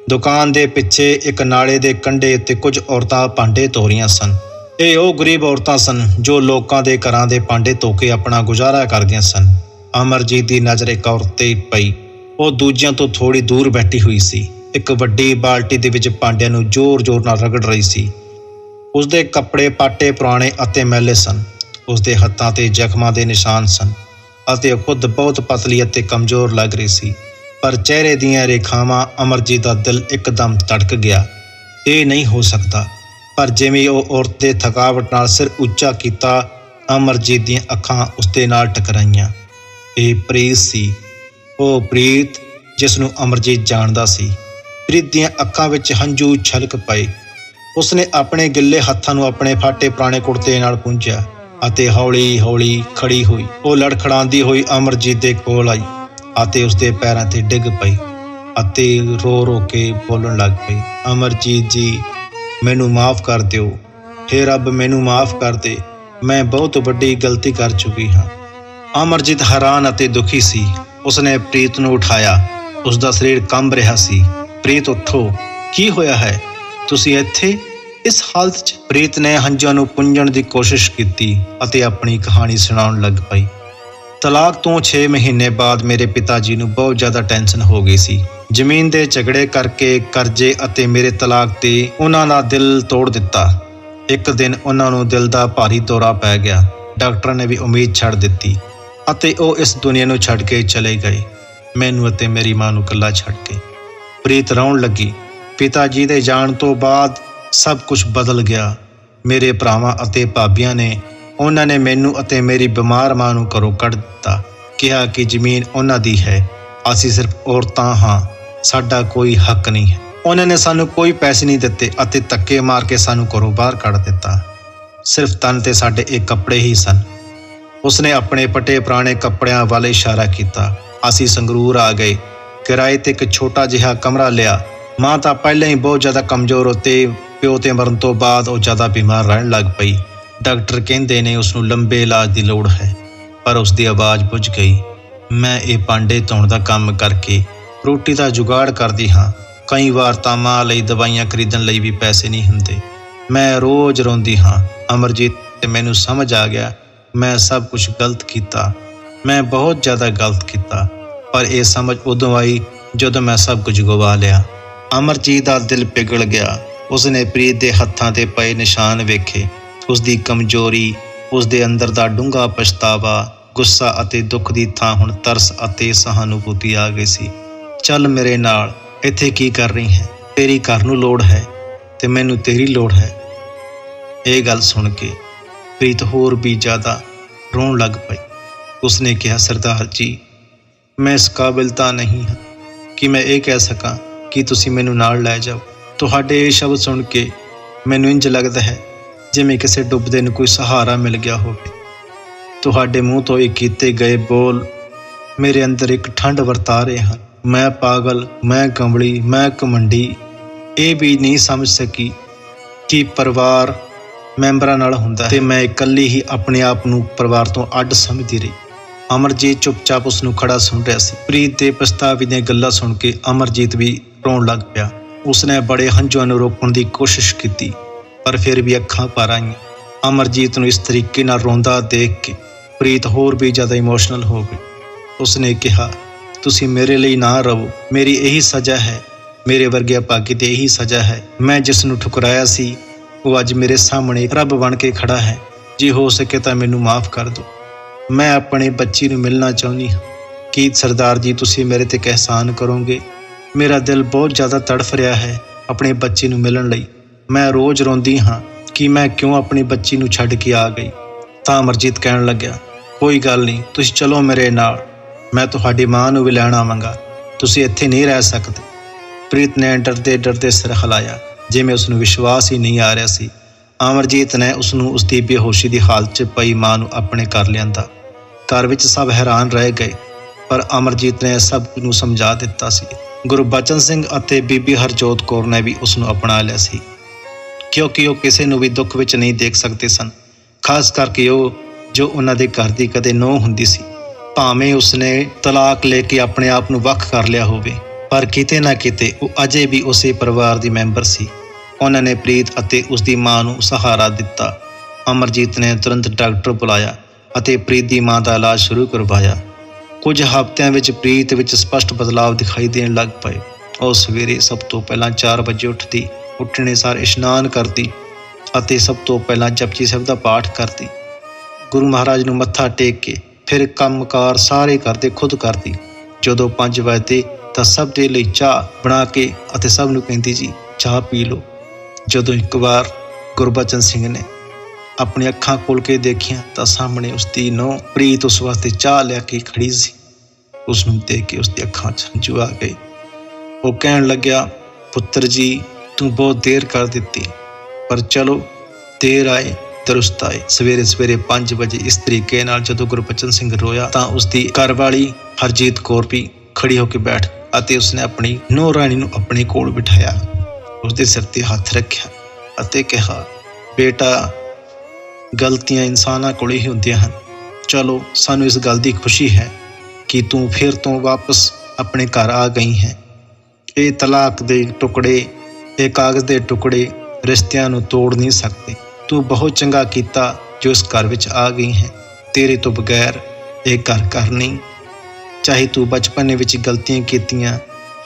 ਦੁਕਾਨ ਦੇ ਪਿੱਛੇ ਇੱਕ ਨਾਲੇ ਦੇ ਕੰਢੇ ਉੱਤੇ ਕੁਝ ਔਰਤਾਂ ਭਾਂਡੇ ਧੋ ਰਹੀਆਂ ਸਨ। ਇਹ ਉਹ ਗਰੀਬ ਔਰਤਾਂ ਸਨ ਜੋ ਲੋਕਾਂ ਦੇ ਘਰਾਂ ਦੇ ਭਾਂਡੇ ਧੋ ਕੇ ਆਪਣਾ ਗੁਜ਼ਾਰਾ ਕਰਦੀਆਂ ਸਨ। ਅਮਰਜੀਤ ਦੀ ਨਜ਼ਰ ਇੱਕ ਔਰਤ ਤੇ ਪਈ। ਉਹ ਦੂਜਿਆਂ ਤੋਂ ਥੋੜੀ ਦੂਰ ਬੈਠੀ ਹੋਈ ਸੀ। ਇੱਕ ਵੱਡੀ ਬਾਲਟੀ ਦੇ ਵਿੱਚ ਭਾਂਡਿਆਂ ਨੂੰ ਜ਼ੋਰ-ਜ਼ੋਰ ਨਾਲ ਰਗੜ ਰਹੀ ਸੀ। ਉਸਦੇ ਕੱਪੜੇ ਪਾਟੇ, ਪੁਰਾਣੇ ਅਤੇ ਮੈਲੇ ਸਨ। ਉਸਦੇ ਹੱਥਾਂ ਤੇ ਜ਼ਖਮਾਂ ਦੇ ਨਿਸ਼ਾਨ ਸਨ ਅਤੇ ਉਹ ਖੁਦ ਬਹੁਤ ਪਤਲੀ ਅਤੇ ਕਮਜ਼ੋਰ ਲੱਗ ਰਹੀ ਸੀ। ਪਰ ਚਿਹਰੇ ਦੀਆਂ ਰੇਖਾਵਾਂ ਅਮਰਜੀਤ ਦਾ ਦਿਲ ਇੱਕਦਮ ਧੜਕ ਗਿਆ। ਇਹ ਨਹੀਂ ਹੋ ਸਕਦਾ। ਪਰ ਜਿਵੇਂ ਉਹ ਔਰਤ ਦੇ ਥਕਾਵਟ ਨਾਲ ਸਿਰ ਉੱਚਾ ਕੀਤਾ ਅਮਰਜੀਤ ਦੀਆਂ ਅੱਖਾਂ ਉਸਦੇ ਨਾਲ ਟਕਰਾਈਆਂ। ਇਹ ਪ੍ਰੀਤ ਸੀ। ਉਹ ਪ੍ਰੀਤ, ਜਿਸ ਨੂੰ ਅਮਰਜੀਤ ਜਾਣਦਾ ਸੀ। ਪ੍ਰੀਤ ਦੀਆਂ ਅੱਖਾਂ ਵਿੱਚ ਹੰਝੂ ਛਲਕ ਪਏ। ਉਸਨੇ ਆਪਣੇ ਗਿੱਲੇ ਹੱਥਾਂ ਨੂੰ ਆਪਣੇ ਫਾਟੇ ਪੁਰਾਣੇ ਕੁੜਤੇ ਨਾਲ ਪੂੰਝਿਆ ਅਤੇ ਹੌਲੀ-ਹੌਲੀ ਖੜੀ ਹੋਈ। ਉਹ ਲੜਖੜਾਉਂਦੀ ਹੋਈ ਅਮਰਜੀਤ ਦੇ ਕੋਲ ਆਈ ਅਤੇ ਉਸਦੇ ਪੈਰਾਂ ਤੇ ਡਿੱਗ ਪਈ ਅਤੇ ਰੋ-ਰੋ ਕੇ ਬੋਲਣ ਲੱਗ ਪਈ, ਅਮਰਜੀਤ ਜੀ, ਮੈਨੂੰ ਮਾਫ ਕਰ ਦਿਓ। हे ਰੱਬ, ਮੈਨੂੰ ਮਾਫ ਕਰ ਦੇ। ਮੈਂ ਬਹੁਤ ਵੱਡੀ ਗਲਤੀ ਕਰ ਚੁੱਕੀ ਹਾਂ। ਅਮਰਜੀਤ ਹੈਰਾਨ ਅਤੇ ਦੁਖੀ ਸੀ। ਉਸਨੇ ਪ੍ਰੀਤ ਨੂੰ ਉਠਾਇਆ। ਉਸ ਦਾ ਸਰੀਰ ਕੰਬ ਰਿਹਾ ਸੀ। ਪ੍ਰੀਤ ਉੱਠੋ ਕੀ ਹੋਇਆ ਹੈ ਤੁਸੀਂ ਇੱਥੇ ਇਸ ਹਾਲਤ 'ਚ ਪ੍ਰੀਤ ਨੇ ਹੰਝਾਂ ਨੂੰ ਪੁੰਝਣ ਦੀ ਕੋਸ਼ਿਸ਼ ਕੀਤੀ ਅਤੇ ਆਪਣੀ ਕਹਾਣੀ ਸੁਣਾਉਣ ਲੱਗ ਪਈ ਤਲਾਕ ਤੋਂ 6 ਮਹੀਨੇ ਬਾਅਦ ਮੇਰੇ ਪਿਤਾ ਜੀ ਨੂੰ ਬਹੁਤ ਜ਼ਿਆਦਾ ਟੈਨਸ਼ਨ ਹੋ ਗਈ ਸੀ ਜ਼ਮੀਨ ਦੇ ਝਗੜੇ ਕਰਕੇ ਕਰਜ਼ੇ ਅਤੇ ਮੇਰੇ ਤਲਾਕ ਤੇ ਉਹਨਾਂ ਦਾ ਦਿਲ ਤੋੜ ਦਿੱਤਾ ਇੱਕ ਦਿਨ ਉਹਨਾਂ ਨੂੰ ਦਿਲ ਦਾ ਭਾਰੀ ਦੌਰਾ ਪੈ ਗਿਆ ਡਾਕਟਰ ਨੇ ਵੀ ਉਮੀਦ ਛੱਡ ਦਿੱਤੀ ਅਤੇ ਉਹ ਇਸ ਦੁਨੀਆ ਨੂੰ ਛੱਡ ਕੇ ਚਲੇ ਗਏ ਮੈਨੂੰ ਅਤੇ ਮੇਰੀ ਮਾਂ ਨੂੰ ਇਕੱਲਾ ਛੱਡ ਕੇ ਪ੍ਰੀਤ ਰੌਣ ਲੱਗੀ। ਪਿਤਾ ਜੀ ਦੇ ਜਾਣ ਤੋਂ ਬਾਅਦ ਸਭ ਕੁਝ ਬਦਲ ਗਿਆ। ਮੇਰੇ ਭਰਾਵਾਂ ਅਤੇ ਭਾਬੀਆਂ ਨੇ ਉਹਨਾਂ ਨੇ ਮੈਨੂੰ ਅਤੇ ਮੇਰੀ ਬਿਮਾਰ ਮਾਂ ਨੂੰ ਘਰੋਂ ਕੱਢ ਦਿੱਤਾ। ਕਿਹਾ ਕਿ ਜ਼ਮੀਨ ਉਹਨਾਂ ਦੀ ਹੈ। ਅਸੀਂ ਸਿਰਫ ਔਰਤਾਂ ਹਾਂ। ਸਾਡਾ ਕੋਈ ਹੱਕ ਨਹੀਂ ਹੈ। ਉਹਨਾਂ ਨੇ ਸਾਨੂੰ ਕੋਈ ਪੈਸੇ ਨਹੀਂ ਦਿੱਤੇ ਅਤੇ ਧੱਕੇ ਮਾਰ ਕੇ ਸਾਨੂੰ ਘਰੋਂ ਬਾਹਰ ਕੱਢ ਦਿੱਤਾ। ਸਿਰਫ ਤਨ ਤੇ ਸਾਡੇ ਇਹ ਕੱਪੜੇ ਹੀ ਸਨ। ਉਸਨੇ ਆਪਣੇ ਪਟੇ ਪੁਰਾਣੇ ਕੱਪੜਿਆਂ ਵੱਲ ਇਸ਼ਾਰਾ ਕੀਤਾ। ਅਸੀਂ ਸੰਗਰੂਰ ਆ ਗਏ। ਕਿਰਾਏ ਤੇ ਇੱਕ ਛੋਟਾ ਜਿਹਾ ਕਮਰਾ ਲਿਆ। ਮਾਂ ਤਾਂ ਪਹਿਲਾਂ ਹੀ ਬਹੁਤ ਜ਼ਿਆਦਾ ਕਮਜ਼ੋਰ ਉਤੇ ਪਿਓ ਤੇ ਮਰਨ ਤੋਂ ਬਾਅਦ ਉਹ ਜ਼ਿਆਦਾ ਬਿਮਾਰ ਰਹਿਣ ਲੱਗ ਪਈ। ਡਾਕਟਰ ਕਹਿੰਦੇ ਨੇ ਉਸ ਨੂੰ ਲੰਬੇ ਇਲਾਜ ਦੀ ਲੋੜ ਹੈ, ਪਰ ਉਸ ਦੀ ਆਵਾਜ਼ ਬੁੱਝ ਗਈ। ਮੈਂ ਇਹ ਪਾਂਡੇ ਧੋਣ ਦਾ ਕੰਮ ਕਰਕੇ ਰੋਟੀ ਦਾ ਜੁਗਾੜ ਕਰਦੀ ਹਾਂ। ਕਈ ਵਾਰ ਤਾਂ ਮਾਂ ਲਈ ਦਵਾਈਆਂ ਖਰੀਦਣ ਲਈ ਵੀ ਪੈਸੇ ਨਹੀਂ ਹੁੰਦੇ। ਮੈਂ ਰੋਜ਼ ਰੋਂਦੀ ਹਾਂ, ਅਮਰਜੀਤ, ਤੇ ਮੈਨੂੰ ਸਮਝ ਆ ਗਿਆ। ਮੈਂ ਸਭ ਕੁਝ ਗਲਤ ਕੀਤਾ। ਮੈਂ ਬਹੁਤ ਜ਼ਿਆਦਾ ਗਲਤ ਕੀਤਾ। ਪਰ ਇਹ ਸਮਝ ਉਦੋਂ ਆਈ ਜਦੋਂ ਮੈਂ ਸਭ ਕੁਝ ਗਵਾ ਲਿਆ। ਅਮਰਜੀਤ ਦਾ ਦਿਲ ਪਿਘਲ ਗਿਆ। ਉਸਨੇ ਪ੍ਰੀਤ ਦੇ ਹੱਥਾਂ ਤੇ ਪਏ ਨਿਸ਼ਾਨ ਵੇਖੇ। ਉਸ ਦੀ ਕਮਜ਼ੋਰੀ ਉਸ ਦੇ ਅੰਦਰ ਦਾ ਡੂੰਘਾ ਪਛਤਾਵਾ, ਗੁੱਸਾ ਅਤੇ ਦੁੱਖ ਦੀ ਥਾਂ ਹੁਣ ਤਰਸ ਅਤੇ ਸਹਾਨੁਭੂਤੀ ਆ ਗਈ ਸੀ। ਚੱਲ ਮੇਰੇ ਨਾਲ, ਇੱਥੇ ਕੀ ਕਰ ਰਹੀ ਹੈ? ਤੇਰੀ ਘਰ ਨੂੰ ਲੋੜ ਹੈ ਤੇ ਮੈਨੂੰ ਤੇਰੀ ਲੋੜ ਹੈ। ਇਹ ਗੱਲ ਸੁਣ ਕੇ ਪ੍ਰੀਤ ਹੋਰ ਵੀ ਜ਼ਿਆਦਾ ਰੋਣ ਲੱਗ ਪਈ। ਉਸਨੇ ਕਿਹਾ, ਸਰਦਾਰ ਜੀ ਮੈਂ ਇਸ ਕਾਬਿਲ ਤਾਂ ਨਹੀਂ ਹਾਂ ਕਿ ਮੈਂ ਇਹ ਕਹਿ ਸਕਾਂ ਕਿ ਤੁਸੀਂ ਮੈਨੂੰ ਨਾਲ ਲੈ ਜਾਓ। ਤੁਹਾਡੇ ਇਹ ਸ਼ਬਦ ਸੁਣ ਕੇ ਮੈਨੂੰ ਇੰਜ ਲੱਗਦਾ ਹੈ ਜਿਵੇਂ ਕਿਸੇ ਡੁੱਬਦੇ ਨੂੰ ਕੋਈ ਸਹਾਰਾ ਮਿਲ ਗਿਆ ਹੋਵੇ। ਤੁਹਾਡੇ ਮੂੰਹ ਤੋਂ ਇਹ ਕੀਤੇ ਗਏ ਬੋਲ ਮੇਰੇ ਅੰਦਰ ਇੱਕ ਠੰਡ ਵਰਤਾ ਰਹੇ ਹਨ। ਮੈਂ ਪਾਗਲ, ਮੈਂ ਕੰਬਲੀ ਮੈਂ ਕਮੰਡੀ ਇਹ ਵੀ ਨਹੀਂ ਸਮਝ ਸਕੀ ਕਿ ਪਰਿਵਾਰ ਮੈਂਬਰਾਂ ਨਾਲ ਹੁੰਦਾ ਹੈ ਤੇ ਮੈਂ ਇਕੱਲੀ ਹੀ ਆਪਣੇ ਆਪ ਨੂੰ ਪਰਿਵਾਰ ਤੋਂ ਅੱਡ ਸਮਝਦੀ ਰਹੀ। ਅਮਰਜੀਤ ਚੁੱਪਚਾਪ ਉਸ ਨੂੰ ਖੜਾ ਸੁਣ ਰਿਹਾ ਸੀ। ਪ੍ਰੀਤ ਦੇ ਪਛਤਾਵੇ ਦੀਆਂ ਗੱਲਾਂ ਸੁਣ ਕੇ ਅਮਰਜੀਤ ਵੀ ਰੋਣ ਲੱਗ ਪਿਆ। ਉਸਨੇ ਬੜੇ ਹੰਝੂਆਂ ਨੂੰ ਰੋਕਣ ਦੀ ਕੋਸ਼ਿਸ਼ ਕੀਤੀ, ਪਰ ਫਿਰ ਵੀ ਅੱਖਾਂ ਭਰ ਆਈਆਂ। ਅਮਰਜੀਤ ਨੂੰ ਇਸ ਤਰੀਕੇ ਨਾਲ ਰੋਂਦਾ ਦੇਖ ਕੇ ਪ੍ਰੀਤ ਹੋਰ ਵੀ ਜ਼ਿਆਦਾ ਇਮੋਸ਼ਨਲ ਹੋ ਗਈ। ਉਸਨੇ ਕਿਹਾ, ਤੁਸੀਂ ਮੇਰੇ ਲਈ ਨਾ ਰਹੋ ਮੇਰੀ ਇਹੀ ਸਜ਼ਾ ਹੈ। ਮੇਰੇ ਵਰਗੇ ਅਪਾਗੀ ਤੇ ਇਹੀ ਸਜ਼ਾ ਹੈ। ਮੈਂ ਜਿਸ ਨੂੰ ਠੁਕਰਾਇਆ ਸੀ, ਉਹ ਅੱਜ ਮੇਰੇ ਸਾਹਮਣੇ ਰੱਬ ਬਣ ਕੇ ਖੜਾ ਹੈ। ਜੇ ਹੋ ਸਕੇ ਤਾਂ ਮੈਨੂੰ ਮਾਫ ਕਰ ਦਿਓ। ਮੈਂ ਆਪਣੇ ਬੱਚੀ ਨੂੰ ਮਿਲਣਾ ਚਾਹੁੰਦੀ ਹਾਂ। ਕੀ ਸਰਦਾਰ ਜੀ, ਤੁਸੀਂ ਮੇਰੇ ਤੇ ਅਹਿਸਾਨ ਕਰੋਗੇ? ਮੇਰਾ ਦਿਲ ਬਹੁਤ ਜ਼ਿਆਦਾ ਤੜਫ ਰਿਹਾ ਹੈ ਆਪਣੇ ਬੱਚੇ ਨੂੰ ਮਿਲਣ ਲਈ। ਮੈਂ ਰੋਜ਼ ਰੋਂਦੀ ਹਾਂ ਕਿ ਮੈਂ ਕਿਉਂ ਆਪਣੀ ਬੱਚੀ ਨੂੰ ਛੱਡ ਕੇ ਆ ਗਈ। ਤਾਂ ਅਮਰਜੀਤ ਕਹਿਣ ਲੱਗਿਆ, ਕੋਈ ਗੱਲ ਨਹੀਂ, ਤੁਸੀਂ ਚਲੋ ਮੇਰੇ ਨਾਲ। ਮੈਂ ਤੁਹਾਡੀ ਮਾਂ ਨੂੰ ਵੀ ਲੈਣ ਆਵਾਂਗਾ। ਤੁਸੀਂ ਇੱਥੇ ਨਹੀਂ ਰਹਿ ਸਕਦੇ। ਪ੍ਰੀਤ ਨੇ ਡਰਦੇ ਡਰਦੇ ਸਿਰ ਹਿਲਾਇਆ, ਜਿਵੇਂ ਉਸ ਨੂੰ ਵਿਸ਼ਵਾਸ ਹੀ ਨਹੀਂ ਆ ਰਿਹਾ ਸੀ। ਅਮਰਜੀਤ ਨੇ ਉਸ ਨੂੰ ਉਸ ਦੀ ਬੇਹੋਸ਼ੀ ਦੀ ਹਾਲਤ 'ਚ ਪਈ ਮਾਂ ਨੂੰ ਆਪਣੇ ਘਰ ਲਿਆਂਦਾ। ਘਰ ਵਿੱਚ ਸਭ ਹੈਰਾਨ ਰਹਿ ਗਏ, ਪਰ ਅਮਰਜੀਤ ਨੇ ਸਭ ਨੂੰ ਸਮਝਾ ਦਿੱਤਾ ਸੀ। ਗੁਰਬਚਨ ਸਿੰਘ ਅਤੇ ਬੀਬੀ ਹਰਜੋਤ ਕੌਰ ਨੇ ਵੀ ਉਸ ਨੂੰ ਅਪਣਾ ਲਿਆ ਸੀ। ਕਿਉਂਕਿ ਉਹ ਕਿਸੇ ਨੂੰ ਵੀ ਦੁੱਖ ਵਿੱਚ ਨਹੀਂ ਦੇਖ ਸਕਦੇ ਸਨ, ਖਾਸ ਕਰਕੇ ਉਹ ਜੋ ਉਹਨਾਂ ਦੇ ਘਰ ਦੀ ਕਦੇ ਨੋ ਹੁੰਦੀ ਸੀ। ਭਾਵੇਂ ਉਸਨੇ ਤਲਾਕ ਲੈ ਕੇ ਆਪਣੇ ਆਪ ਨੂੰ ਵੱਖ ਕਰ ਲਿਆ ਹੋਵੇ, ਪਰ ਕਿਤੇ ਨਾ ਕਿਤੇ ਉਹ ਅਜੇ ਵੀ ਉਸੇ ਪਰਿਵਾਰ ਦੀ ਮੈਂਬਰ ਸੀ। ਉਹਨਾਂ ਨੇ ਪ੍ਰੀਤ ਅਤੇ ਉਸ ਦੀ ਮਾਂ ਨੂੰ ਸਹਾਰਾ ਦਿੱਤਾ। ਅਮਰਜੀਤ ਨੇ ਤੁਰੰਤ ਡਾਕਟਰ ਬੁਲਾਇਆ ਅਤੇ ਪ੍ਰੀਤ ਦੀ ਮਾਂ ਦਾ ਇਲਾਜ ਸ਼ੁਰੂ ਕਰਵਾਇਆ। ਕੁਝ ਹਫ਼ਤਿਆਂ ਵਿੱਚ ਪ੍ਰੀਤ ਵਿੱਚ ਸਪਸ਼ਟ ਬਦਲਾਅ ਦਿਖਾਈ ਦੇਣ ਲੱਗ ਪਏ। ਉਹ ਸਵੇਰੇ ਸਭ ਤੋਂ ਪਹਿਲਾਂ 4 ਵਜੇ ਉੱਠਦੀ, ਉੱਠਣੇ ਸਾਰ ਇਸ਼ਨਾਨ ਕਰਦੀ ਅਤੇ ਸਭ ਤੋਂ ਪਹਿਲਾਂ ਜਪਜੀ ਸਾਹਿਬ ਦਾ ਪਾਠ ਕਰਦੀ। ਗੁਰੂ ਮਹਾਰਾਜ ਨੂੰ ਮੱਥਾ ਟੇਕ ਕੇ ਫਿਰ ਕੰਮਕਾਰ ਸਾਰੇ ਕਰਦੇ ਖੁਦ ਕਰਦੀ। ਜਦੋਂ 5 ਵਜੇ ਤਾਂ ਸਭ ਦੇ ਲਈ ਚਾਹ ਬਣਾ ਕੇ ਅਤੇ ਸਭ ਨੂੰ ਕਹਿੰਦੀ ਜੀ, ਚਾਹ ਪੀ ਲਓ। ਜਦੋਂ ਇੱਕ ਵਾਰ ਗੁਰਬਚਨ ਸਿੰਘ ਨੇ ਆਪਣੀ ਅੱਖਾਂ ਖੋਲ ਕੇ ਦੇਖੀਆਂ ਤਾਂ ਸਾਹਮਣੇ ਉਸ ਦੀ ਨੋ ਪ੍ਰੀਤ ਉਸ ਵਾਸਤੇ ਚਾਹ ਲੈ ਕੇ ਖੜੀ ਸੀ। ਉਸ ਨੂੰ ਦੇਖ ਕੇ ਉਸ ਦੀ ਅੱਖਾਂ 'ਚ ਹੰਝੂ ਆ ਗਏ। ਉਹ ਕਹਿਣ ਲੱਗਿਆ, ਪੁੱਤਰ ਜੀ, ਤੂੰ ਬਹੁਤ ਦੇਰ ਕਰ ਦਿੱਤੀ, ਪਰ ਚਲੋ, ਦੇਰ ਆਏ, ਦਰੁਸਤ ਆਏ। ਸਵੇਰੇ ਸਵੇਰੇ 5 ਵਜੇ ਇਸ ਤਰੀਕੇ ਨਾਲ ਜਦੋਂ ਗੁਰਬਚਨ ਸਿੰਘ ਰੋਇਆ ਤਾਂ ਉਸ ਦੀ ਘਰਵਾਲੀ ਹਰਜੀਤ ਕੌਰ ਵੀ ਖੜੀ ਹੋ ਕੇ ਬੈਠ ਅਤੇ ਉਸਨੇ ਆਪਣੀ ਨੂੰਹ ਰਾਣੀ ਨੂੰ ਆਪਣੇ ਕੋਲ ਬਿਠਾਇਆ। ਉਸਦੇ ਸਿਰ ਤੇ ਹੱਥ ਰੱਖਿਆ ਅਤੇ ਕਿਹਾ, ਬੇਟਾ, ਗਲਤੀਆਂ ਇਨਸਾਨਾਂ ਕੋਲ ਹੀ ਹੁੰਦੀਆਂ ਹਨ। ਚਲੋ, ਸਾਨੂੰ ਇਸ ਗੱਲ ਦੀ ਖੁਸ਼ੀ ਹੈ ਕਿ ਤੂੰ ਫਿਰ ਤੋਂ ਵਾਪਸ ਆਪਣੇ ਘਰ ਆ ਗਈ ਹੈ। ਇਹ ਤਲਾਕ ਦੇ ਟੁਕੜੇ, ਇਹ ਕਾਗਜ਼ ਦੇ ਟੁਕੜੇ ਰਿਸ਼ਤਿਆਂ ਨੂੰ ਤੋੜ ਨਹੀਂ ਸਕਦੇ। ਤੂੰ ਬਹੁਤ ਚੰਗਾ ਕੀਤਾ ਜੋ ਇਸ ਘਰ ਵਿੱਚ ਆ ਗਈ ਹੈ। ਤੇਰੇ ਤੋਂ ਬਗੈਰ ਇਹ ਘਰ ਘਰ ਨਹੀਂ। ਚਾਹੇ ਤੂੰ ਬਚਪਨ ਵਿੱਚ ਗਲਤੀਆਂ ਕੀਤੀਆਂ,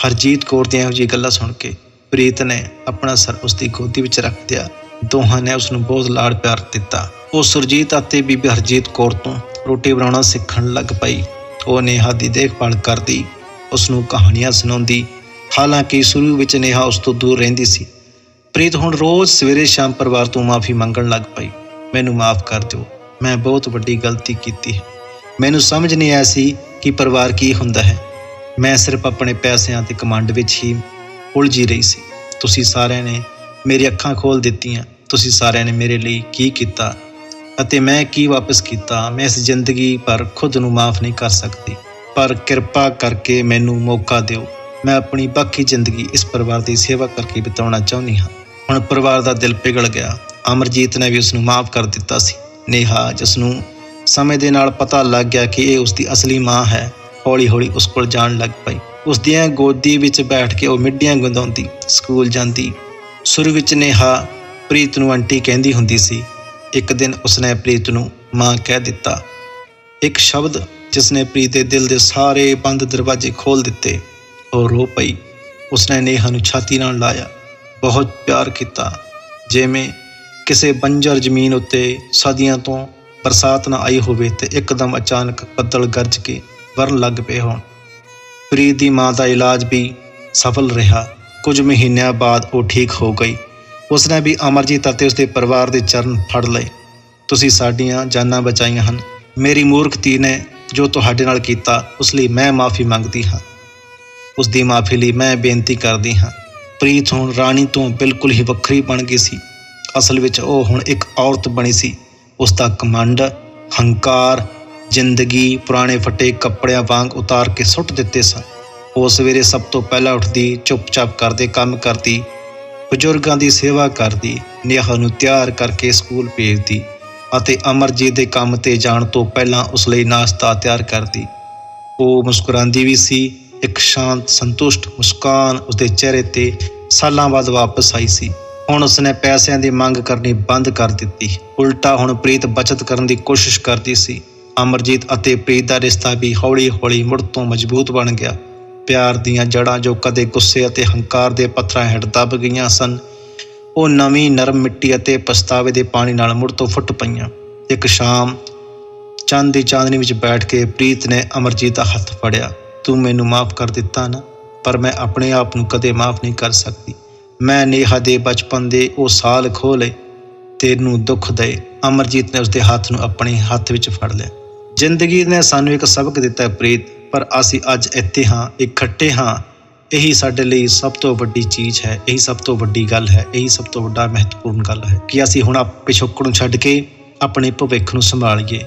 ਹਰਜੀਤ ਕੌਰ ਦੀਆਂ ਇਹੋ ਜਿਹੀ ਗੱਲਾਂ ਸੁਣ ਕੇ ਪ੍ਰੀਤ ਨੇ ਆਪਣਾ ਸਰ ਉਸ ਦੀ ਗੋਦੀ ਵਿੱਚ ਰੱਖ ਦਿਆ। ਦੋਹਾਂ ਨੇ ਉਸ ਨੂੰ ਬਹੁਤ ਲਾੜ ਪਿਆਰ ਦਿੱਤਾ। ਉਹ ਸੁਰਜੀਤ ਅਤੇ ਬੀਬੀ ਹਰਜੀਤ ਕੌਰ ਤੋਂ ਰੋਟੀ ਬਣਾਉਣਾ ਸਿੱਖਣ ਲੱਗ ਪਈ। ਉਹ ਨੇਹਾ ਦੀ ਦੇਖਭਾਲ ਕਰਦੀ ਉਸ ਨੂੰ ਕਹਾਣੀਆਂ ਸੁਣਾਉਂਦੀ। ਹਾਲਾਂਕਿ ਸ਼ੁਰੂ ਵਿੱਚ ਨੇਹਾ ਉਸ ਤੋਂ ਦੂਰ ਰਹਿੰਦੀ ਸੀ। ਪ੍ਰੀਤ ਹੁਣ ਰੋਜ਼ ਸਵੇਰੇ ਸ਼ਾਮ ਪਰਿਵਾਰ ਤੋਂ ਮਾਫੀ ਮੰਗਣ ਲੱਗ ਪਈ। ਮੈਨੂੰ ਮਾਫ ਕਰ ਦਿਓ, ਮੈਂ ਬਹੁਤ ਵੱਡੀ ਗਲਤੀ ਕੀਤੀ ਹੈ। ਮੈਨੂੰ ਸਮਝ ਨਹੀਂ ਆਇਆ ਸੀ ਕਿ ਪਰਿਵਾਰ ਕੀ ਹੁੰਦਾ ਹੈ। ਮੈਂ ਸਿਰਫ ਆਪਣੇ ਪੈਸਿਆਂ ਤੇ ਕਮਾਂਡ ਵਿੱਚ ਹੀ ਉਲਝੀ ਰਹੀ ਸੀ। ਤੁਸੀਂ ਸਾਰਿਆਂ ਨੇ ਮੇਰੀ ਅੱਖਾਂ ਖੋਲ ਦਿੱਤੀਆਂ। ਤੁਸੀਂ ਸਾਰਿਆਂ ਨੇ ਮੇਰੇ ਲਈ ਕੀ ਕੀਤਾ ਅਤੇ ਮੈਂ ਕੀ ਵਾਪਸ ਕੀਤਾ, ਮੈਂ ਇਸ ਜ਼ਿੰਦਗੀ ਪਰ ਖੁਦ ਨੂੰ ਮਾਫ ਨਹੀਂ ਕਰ ਸਕਦੀ। ਪਰ ਕਿਰਪਾ ਕਰਕੇ ਮੈਨੂੰ ਮੌਕਾ ਦਿਓ। ਮੈਂ ਆਪਣੀ ਬਾਕੀ ਜ਼ਿੰਦਗੀ ਇਸ ਪਰਿਵਾਰ ਦੀ ਸੇਵਾ ਕਰਕੇ ਬਿਤਾਉਣਾ ਚਾਹੁੰਦੀ ਹਾਂ। ਹੁਣ ਪਰਿਵਾਰ ਦਾ ਦਿਲ ਪਿਘਲ ਗਿਆ। ਅਮਰਜੀਤ ਨੇ ਵੀ ਉਸ ਨੂੰ ਮਾਫ ਕਰ ਦਿੱਤਾ ਸੀ। ਨੇਹਾ ਜਿਸ ਨੂੰ ਸਮੇਂ ਦੇ ਨਾਲ ਪਤਾ ਲੱਗ ਗਿਆ ਕਿ ਇਹ ਉਸ ਦੀ ਅਸਲੀ ਮਾਂ ਹੈ, ਹੌਲੀ-ਹੌਲੀ ਉਸ ਕੋਲ ਜਾਣ ਲੱਗ ਪਈ। ਉਸ ਦੀਆਂ ਗੋਦੀ ਵਿੱਚ ਬੈਠ ਕੇ ਉਹ ਮਿੱਡੀਆਂ ਗੁੰਦਾਉਂਦੀ, ਸਕੂਲ ਜਾਂਦੀ। ਸ਼ੁਰੂ ਵਿੱਚ ਨੇਹਾ ਪ੍ਰੀਤ ਨੂੰ ਆਂਟੀ ਕਹਿੰਦੀ ਹੁੰਦੀ ਸੀ, ਇੱਕ ਦਿਨ ਉਸਨੇ ਪ੍ਰੀਤ ਨੂੰ ਮਾਂ ਕਹਿ ਦਿੱਤਾ। ਇੱਕ ਸ਼ਬਦ ਜਿਸਨੇ ਪ੍ਰੀਤ ਦੇ ਦਿਲ ਦੇ ਸਾਰੇ ਬੰਦ ਦਰਵਾਜ਼ੇ ਖੋਲ ਦਿੱਤੇ, ਉਹ ਰੋ ਪਈ। ਉਸਨੇ ਨੇਹਾ ਨੂੰ ਛਾਤੀ ਨਾਲ ਲਾਇਆ, ਬਹੁਤ ਪਿਆਰ ਕੀਤਾ। ਜਿਵੇਂ ਕਿਸੇ ਬੰਜਰ ਜ਼ਮੀਨ ਉੱਤੇ ਸਦੀਆਂ ਤੋਂ ਬਰਸਾਤ ਨਾ ਆਈ ਹੋਵੇ ਤੇ ਇੱਕਦਮ ਅਚਾਨਕ ਬੱਦਲ ਗਰਜ ਕੇ ਵਰਨ ਲੱਗ ਪਏ ਹੋਣ। ਪ੍ਰੀਤ ਦੀ ਮਾਂ ਦਾ ਇਲਾਜ ਵੀ ਸਫਲ ਰਿਹਾ। ਕੁਝ ਮਹੀਨਿਆਂ ਬਾਅਦ ਉਹ ਠੀਕ ਹੋ ਗਈ। ਉਸਨੇ ਵੀ ਅਮਰਜੀਤ ਅਤੇ ਉਸਦੇ ਪਰਿਵਾਰ ਦੇ ਚਰਨ ਫੜ ਲਏ। ਤੁਸੀਂ ਸਾਡੀਆਂ ਜਾਨਾਂ ਬਚਾਈਆਂ ਹਨ। ਮੇਰੀ ਮੂਰਖਤੀ ਨੇ ਜੋ ਤੁਹਾਡੇ ਨਾਲ ਕੀਤਾ, ਉਸ ਲਈ ਮੈਂ ਮਾਫੀ ਮੰਗਦੀ ਹਾਂ। ਉਸ ਦੀ ਮਾਫੀ ਲਈ ਮੈਂ ਬੇਨਤੀ ਕਰਦੀ ਹਾਂ। ਪ੍ਰੀਤ ਹੁਣ ਰਾਣੀ ਤੋਂ ਬਿਲਕੁਲ ਹੀ ਵੱਖਰੀ ਬਣ ਗਈ ਸੀ। ਅਸਲ ਵਿੱਚ ਉਹ ਹੁਣ ਇੱਕ ਔਰਤ ਬਣੀ ਸੀ। ਉਸ ਦਾ ਕਮੰਡ ਹੰਕਾਰ ਜ਼ਿੰਦਗੀ, ਪੁਰਾਣੇ ਫਟੇ, ਕੱਪੜਿਆਂ ਵਾਂਗ ਉਤਾਰ ਕੇ ਸੁੱਟ ਦਿੱਤੇ ਸਨ। ਉਹ ਸਵੇਰੇ ਸਭ ਤੋਂ ਪਹਿਲਾਂ ਉੱਠਦੀ, ਚੁੱਪਚਾਪ ਕਰਦੇ, ਕੰਮ ਕਰਦੀ, ਬਜ਼ੁਰਗਾਂ ਦੀ ਸੇਵਾ ਕਰਦੀ ਨੇਹਾ ਨੂੰ ਤਿਆਰ ਕਰਕੇ ਸਕੂਲ ਭੇਜਦੀ ਅਤੇ ਅਮਰਜੀਤ ਦੇ ਕੰਮ ਤੇ ਜਾਣ ਤੋਂ ਪਹਿਲਾਂ ਉਸ ਲਈ ਨਾਸ਼ਤਾ ਤਿਆਰ ਕਰਦੀ। ਉਹ ਮੁਸਕਰਾਉਂਦੀ ਵੀ ਸੀ, ਇੱਕ ਸ਼ਾਂਤ, ਸੰਤੁਸ਼ਟ ਮੁਸਕਾਨ ਉਸਦੇ ਚਿਹਰੇ ਤੇ ਸਾਲਾਂ ਬਾਅਦ ਵਾਪਸ ਆਈ ਸੀ। ਹੁਣ ਉਸਨੇ ਪੈਸਿਆਂ ਦੀ ਮੰਗ ਕਰਨੀ ਬੰਦ ਕਰ ਦਿੱਤੀ। ਉਲਟਾ ਹੁਣ ਪ੍ਰੀਤ ਬਚਤ ਕਰਨ ਦੀ ਕੋਸ਼ਿਸ਼ ਕਰਦੀ ਸੀ। ਅਮਰਜੀਤ ਅਤੇ ਪ੍ਰੀਤ ਦਾ ਰਿਸ਼ਤਾ ਵੀ ਹੌਲੀ-ਹੌਲੀ ਮੁੜ ਤੋਂ ਮਜ਼ਬੂਤ ਬਣ ਗਿਆ। ਪਿਆਰ ਦੀਆਂ ਜੜ੍ਹਾਂ ਜੋ ਕਦੇ ਗੁੱਸੇ ਅਤੇ ਹੰਕਾਰ ਦੇ ਪੱਥਰਾਂ ਹੇਠ ਦਬ ਗਈਆਂ ਸਨ, ਉਹ ਨਵੀਂ ਨਰਮ ਮਿੱਟੀ ਅਤੇ ਪਛਤਾਵੇ ਦੇ ਪਾਣੀ ਨਾਲ ਮੁੜ ਤੋਂ ਫੁੱਟ ਪਈਆਂ। ਇੱਕ ਸ਼ਾਮ ਚੰਦ ਦੀ ਚਾਂਦਨੀ ਵਿੱਚ ਬੈਠ ਕੇ ਪ੍ਰੀਤ ਨੇ ਅਮਰਜੀਤ ਦਾ ਹੱਥ ਫੜਿਆ, ਤੂੰ ਮੈਨੂੰ ਮਾਫ ਕਰ ਦਿੱਤਾ ਨਾ, ਪਰ ਮੈਂ ਆਪਣੇ ਆਪ ਨੂੰ ਕਦੇ ਮਾਫ ਨਹੀਂ ਕਰ ਸਕਦੀ। ਮੈਂ ਨੇਹਾ ਦੇ ਬਚਪਨ ਦੇ ਉਹ ਸਾਲ ਖੋਹ ਲਏ, ਤੈਨੂੰ ਦੁੱਖ ਦੇ ਅਮਰਜੀਤ ਨੇ ਉਸਦੇ ਹੱਥ ਨੂੰ ਆਪਣੇ ਹੱਥ ਵਿੱਚ ਫੜ ਲਿਆ। ਜ਼ਿੰਦਗੀ ਨੇ ਸਾਨੂੰ ਇੱਕ ਸਬਕ ਦਿੱਤਾ ਪ੍ਰੀਤ, ਪਰ ਅਸੀਂ ਅੱਜ ਇੱਥੇ ਹਾਂ, ਇਕੱਠੇ ਹਾਂ। ਇਹੀ ਸਾਡੇ ਲਈ ਸਭ ਤੋਂ ਵੱਡੀ ਚੀਜ਼ ਹੈ, ਇਹੀ ਸਭ ਤੋਂ ਵੱਡੀ ਗੱਲ ਹੈ, ਇਹੀ ਸਭ ਤੋਂ ਵੱਡਾ ਮਹੱਤਵਪੂਰਨ ਗੱਲ ਹੈ ਕਿ ਅਸੀਂ ਹੁਣ ਆਪ ਪਿਛੋਕੜ ਨੂੰ ਛੱਡ ਕੇ ਆਪਣੇ ਭਵਿੱਖ ਨੂੰ ਸੰਭਾਲੀਏ।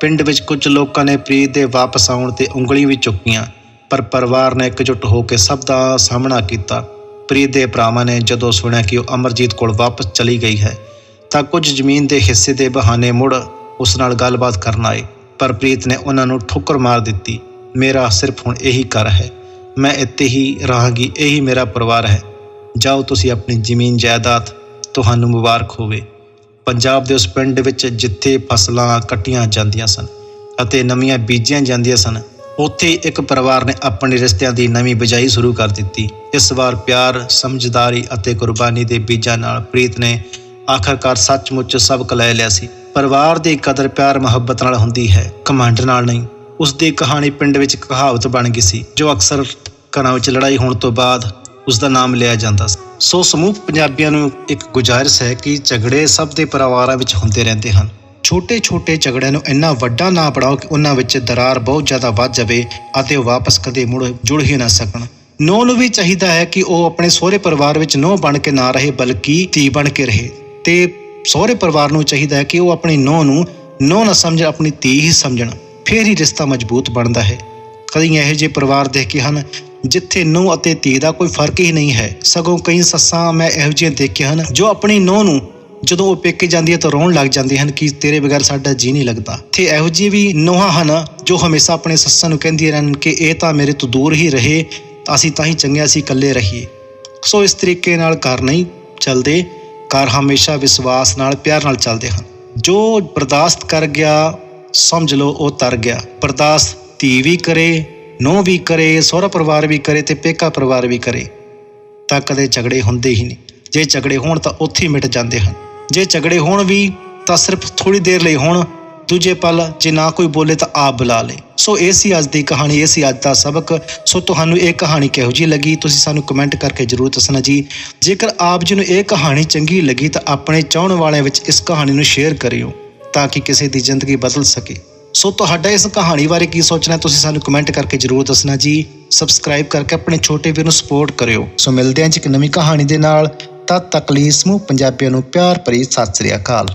ਪਿੰਡ ਵਿੱਚ ਕੁਝ ਲੋਕਾਂ ਨੇ ਪ੍ਰੀਤ ਦੇ ਵਾਪਸ ਆਉਣ ਤੇ ਉਂਗਲੀ ਵੀ ਚੁੱਕੀਆਂ, ਪਰ ਪਰਿਵਾਰ ਨੇ ਇਕਜੁੱਟ ਹੋ ਕੇ ਸਭ ਦਾ ਸਾਹਮਣਾ ਕੀਤਾ। ਪ੍ਰੀਤ ਦੇ ਭਰਾਵਾਂ ਨੇ ਜਦੋਂ ਸੁਣਿਆ ਕਿ ਉਹ ਅਮਰਜੀਤ ਕੋਲ ਵਾਪਸ ਚਲੀ ਗਈ ਹੈ, ਤਾਂ ਕੁਝ ਜ਼ਮੀਨ ਦੇ ਹਿੱਸੇ ਦੇ ਬਹਾਨੇ ਮੁੜ ਉਸ ਨਾਲ ਗੱਲਬਾਤ ਕਰਨ ਆਏ। ਪਰ ਪ੍ਰੀਤ ਨੇ ਉਹਨਾਂ ਨੂੰ ਠੋਕਰ ਮਾਰ ਦਿੱਤੀ, ਮੇਰਾ ਸਿਰਫ ਹੁਣ ਇਹੀ ਘਰ ਹੈ। ਮੈਂ ਇੱਥੇ ਹੀ ਰਹਾਂਗੀ, ਇਹੀ ਮੇਰਾ ਪਰਿਵਾਰ ਹੈ। ਜਾਓ ਤੁਸੀਂ ਆਪਣੀ ਜ਼ਮੀਨ ਜਾਇਦਾਦ ਤੁਹਾਨੂੰ ਮੁਬਾਰਕ ਹੋਵੇ। ਪੰਜਾਬ ਦੇ ਉਸ ਪਿੰਡ ਵਿੱਚ ਜਿੱਥੇ ਫਸਲਾਂ ਕੱਟੀਆਂ ਜਾਂਦੀਆਂ ਸਨ ਅਤੇ ਨਵੀਆਂ ਬੀਜੀਆਂ ਜਾਂਦੀਆਂ ਸਨ, ਉੱਥੇ ਇੱਕ ਪਰਿਵਾਰ ਨੇ ਆਪਣੇ ਰਿਸ਼ਤਿਆਂ ਦੀ ਨਵੀਂ ਬਿਜਾਈ ਸ਼ੁਰੂ ਕਰ ਦਿੱਤੀ। ਇਸ ਵਾਰ ਪਿਆਰ, ਸਮਝਦਾਰੀ ਅਤੇ ਕੁਰਬਾਨੀ ਦੇ ਬੀਜਾਂ ਨਾਲ ਪ੍ਰੀਤ ਨੇ ਆਖਰਕਾਰ ਸੱਚਮੁੱਚ ਸਬਕ ਲੈ ਲਿਆ ਸੀ। ਪਰਿਵਾਰ ਦੀ ਕਦਰ ਪਿਆਰ ਮੁਹੱਬਤ ਨਾਲ ਹੁੰਦੀ ਹੈ ਕਮਾਂਡ ਨਾਲ ਨਹੀਂ। ਉਸ ਦੀ ਕਹਾਣੀ ਪਿੰਡ ਵਿੱਚ ਕਹਾਵਤ ਬਣ ਗਈ ਸੀ, ਜੋ ਅਕਸਰ ਘਰਾਂ ਵਿੱਚ ਲੜਾਈ ਹੋਣ ਤੋਂ ਬਾਅਦ ਉਸ ਦਾ ਨਾਮ ਲਿਆ ਜਾਂਦਾ ਸੀ। ਸੋ ਸਮੂਹ ਪੰਜਾਬੀਆਂ ਨੂੰ ਇੱਕ ਗੁਜ਼ਾਰਿਸ਼ ਹੈ ਕਿ ਝਗੜੇ ਸਭ ਦੇ ਪਰਿਵਾਰਾਂ ਵਿੱਚ ਹੁੰਦੇ ਰਹਿੰਦੇ ਹਨ। ਛੋਟੇ-ਛੋਟੇ ਝਗੜਿਆਂ ਨੂੰ ਇੰਨਾ ਵੱਡਾ ਨਾ ਬਣਾਓ ਕਿ ਉਹਨਾਂ ਵਿੱਚ ਦਰਾਰ ਬਹੁਤ ਜ਼ਿਆਦਾ ਵੱਧ ਜਾਵੇ ਅਤੇ ਉਹ ਵਾਪਸ ਕਦੇ ਮੁੜ ਜੁੜ ਹੀ ਨਾ ਸਕਣ। ਨੌ ਨੂੰ ਵੀ ਚਾਹੀਦਾ ਹੈ ਕਿ ਉਹ ਆਪਣੇ ਸਹੁਰੇ ਪਰਿਵਾਰ ਵਿੱਚ ਨੌ ਬਣ ਕੇ ਨਾ ਰਹੇ, ਬਲਕਿ ਧੀ ਬਣ ਕੇ ਰਹੇ। ਤੇ ਸਹੁਰੇ ਪਰਿਵਾਰ ਨੂੰ ਚਾਹੀਦਾ ਹੈ ਕਿ ਉਹ ਆਪਣੀ ਨੌ ਨੂੰ ਨੌ ਨਾ ਸਮਝ, ਆਪਣੀ ਧੀ ਹੀ ਸਮਝਣ। ਫਿਰ ਹੀ ਰਿਸ਼ਤਾ ਮਜ਼ਬੂਤ ਬਣਦਾ ਹੈ। ਕਈ ਇਹੋ ਜਿਹੇ ਪਰਿਵਾਰ ਦੇਖ ਕੇ ਹਨ ਜਿੱਥੇ ਨੂੰਹ ਅਤੇ ਧੀ ਦਾ ਕੋਈ ਫ਼ਰਕ ਹੀ ਨਹੀਂ ਹੈ। ਸਗੋਂ ਕਈ ਸੱਸਾਂ ਮੈਂ ਇਹੋ ਜਿਹੀਆਂ ਦੇਖੀਆਂ ਹਨ ਜੋ ਆਪਣੀ ਨੂੰਹ ਨੂੰ ਜਦੋਂ ਉਹ ਪੇਕੇ ਜਾਂਦੀ ਹੈ ਤਾਂ ਰੋਣ ਲੱਗ ਜਾਂਦੇ ਹਨ ਕਿ ਤੇਰੇ ਬਗੈਰ ਸਾਡਾ ਜੀ ਨਹੀਂ ਲੱਗਦਾ। ਤੇ ਇਹੋ ਜਿਹੀ ਵੀ ਨੂੰਹਾਂ ਹਨ ਜੋ ਹਮੇਸ਼ਾ ਆਪਣੇ ਸੱਸਾਂ ਨੂੰ ਕਹਿੰਦੀਆਂ ਰਹਿਣ ਕਿ ਇਹ ਤਾਂ ਮੇਰੇ ਤੋਂ ਦੂਰ ਹੀ ਰਹੇ ਅਸੀਂ ਤਾਂ ਹੀ ਚੰਗੇ ਅਸੀਂ ਇਕੱਲੇ ਰਹੀਏ। ਸੋ ਇਸ ਤਰੀਕੇ ਨਾਲ ਘਰ ਨਹੀਂ ਚੱਲਦੇ। ਘਰ ਹਮੇਸ਼ਾ ਵਿਸ਼ਵਾਸ ਨਾਲ ਪਿਆਰ ਨਾਲ ਚੱਲਦੇ ਹਨ। ਜੋ ਬਰਦਾਸ਼ਤ ਕਰ ਗਿਆ, ਸਮਝ ਲਓ ਉਹ ਤਰ ਗਿਆ। ਬਰਦਾਸ਼ਤ ਧੀ ਵੀ ਕਰੇ ਨੋ ਵੀ ਕਰੇ, ਸਹੁਰਾ ਪਰਿਵਾਰ ਵੀ ਕਰੇ ਤੇ ਪੇਕਾ ਪਰਿਵਾਰ ਵੀ ਕਰੇ, ਤਾਂ ਕਦੇ ਝਗੜੇ ਹੁੰਦੇ ਹੀ ਨਹੀਂ। ਜੇ ਝਗੜੇ ਹੋਣ ਤਾਂ ਉੱਥੇ ਹੀ ਮਿਟ ਜਾਂਦੇ ਹਨ। ਜੇ ਝਗੜੇ ਹੋਣ ਵੀ ਤਾਂ ਸਿਰਫ ਥੋੜੀ ਦੇਰ ਲਈ ਹੋਣ ਦੂਜੇ ਪਲ ਜੇ ਨਾ ਕੋਈ ਬੋਲੇ ਤਾਂ ਆਪ ਬੁਲਾ ਲੇ। ਸੋ ਇਹ ਸੀ ਅੱਜ ਦੀ ਕਹਾਣੀ, ਇਹ ਸੀ ਅੱਜ ਦਾ ਸਬਕ। ਸੋ ਤੁਹਾਨੂੰ ਇਹ ਕਹਾਣੀ ਕਿਹੋ ਜਿਹੀ ਲੱਗੀ? ਤੁਸੀਂ ਸਾਨੂੰ ਕਮੈਂਟ ਕਰਕੇ ਜਰੂਰ ਦੱਸਣਾ ਜੀ। ਜੇਕਰ ਆਪ ਜੀ ਨੂੰ ਇਹ ਕਹਾਣੀ ਚੰਗੀ ਲੱਗੀ ਤਾਂ ਆਪਣੇ ਚਾਹਣ ਵਾਲਿਆਂ ਵਿੱਚ ਇਸ ਕਹਾਣੀ ਨੂੰ ਸ਼ੇਅਰ ਕਰਿਓ, ਤਾਂ ਕਿ ਕਿਸੇ ਦੀ ਜ਼ਿੰਦਗੀ ਬਦਲ ਸਕੇ। ਸੋ ਤੁਹਾਡਾ ਇਸ ਕਹਾਣੀ ਬਾਰੇ ਕੀ ਸੋਚਣਾ ਤੁਸੀਂ ਸਾਨੂੰ ਕਮੈਂਟ ਕਰਕੇ ਜਰੂਰ ਦੱਸਣਾ ਜੀ। ਸਬਸਕ੍ਰਾਈਬ ਕਰਕੇ ਆਪਣੇ ਛੋਟੇ ਵੀਰ ਨੂੰ ਸਪੋਰਟ ਕਰਿਓ। ਸੋ ਮਿਲਦੇ ਹਾਂ ਜੀ ਇੱਕ ਨਵੀਂ ਕਹਾਣੀ ਦੇ ਨਾਲ। ਤਦ ਤੱਕ ਲਈ ਸਮੂਹ ਪੰਜਾਬੀਆਂ ਨੂੰ ਪਿਆਰ ਭਰੀ ਸਤਿ ਸ੍ਰੀ ਅਕਾਲ।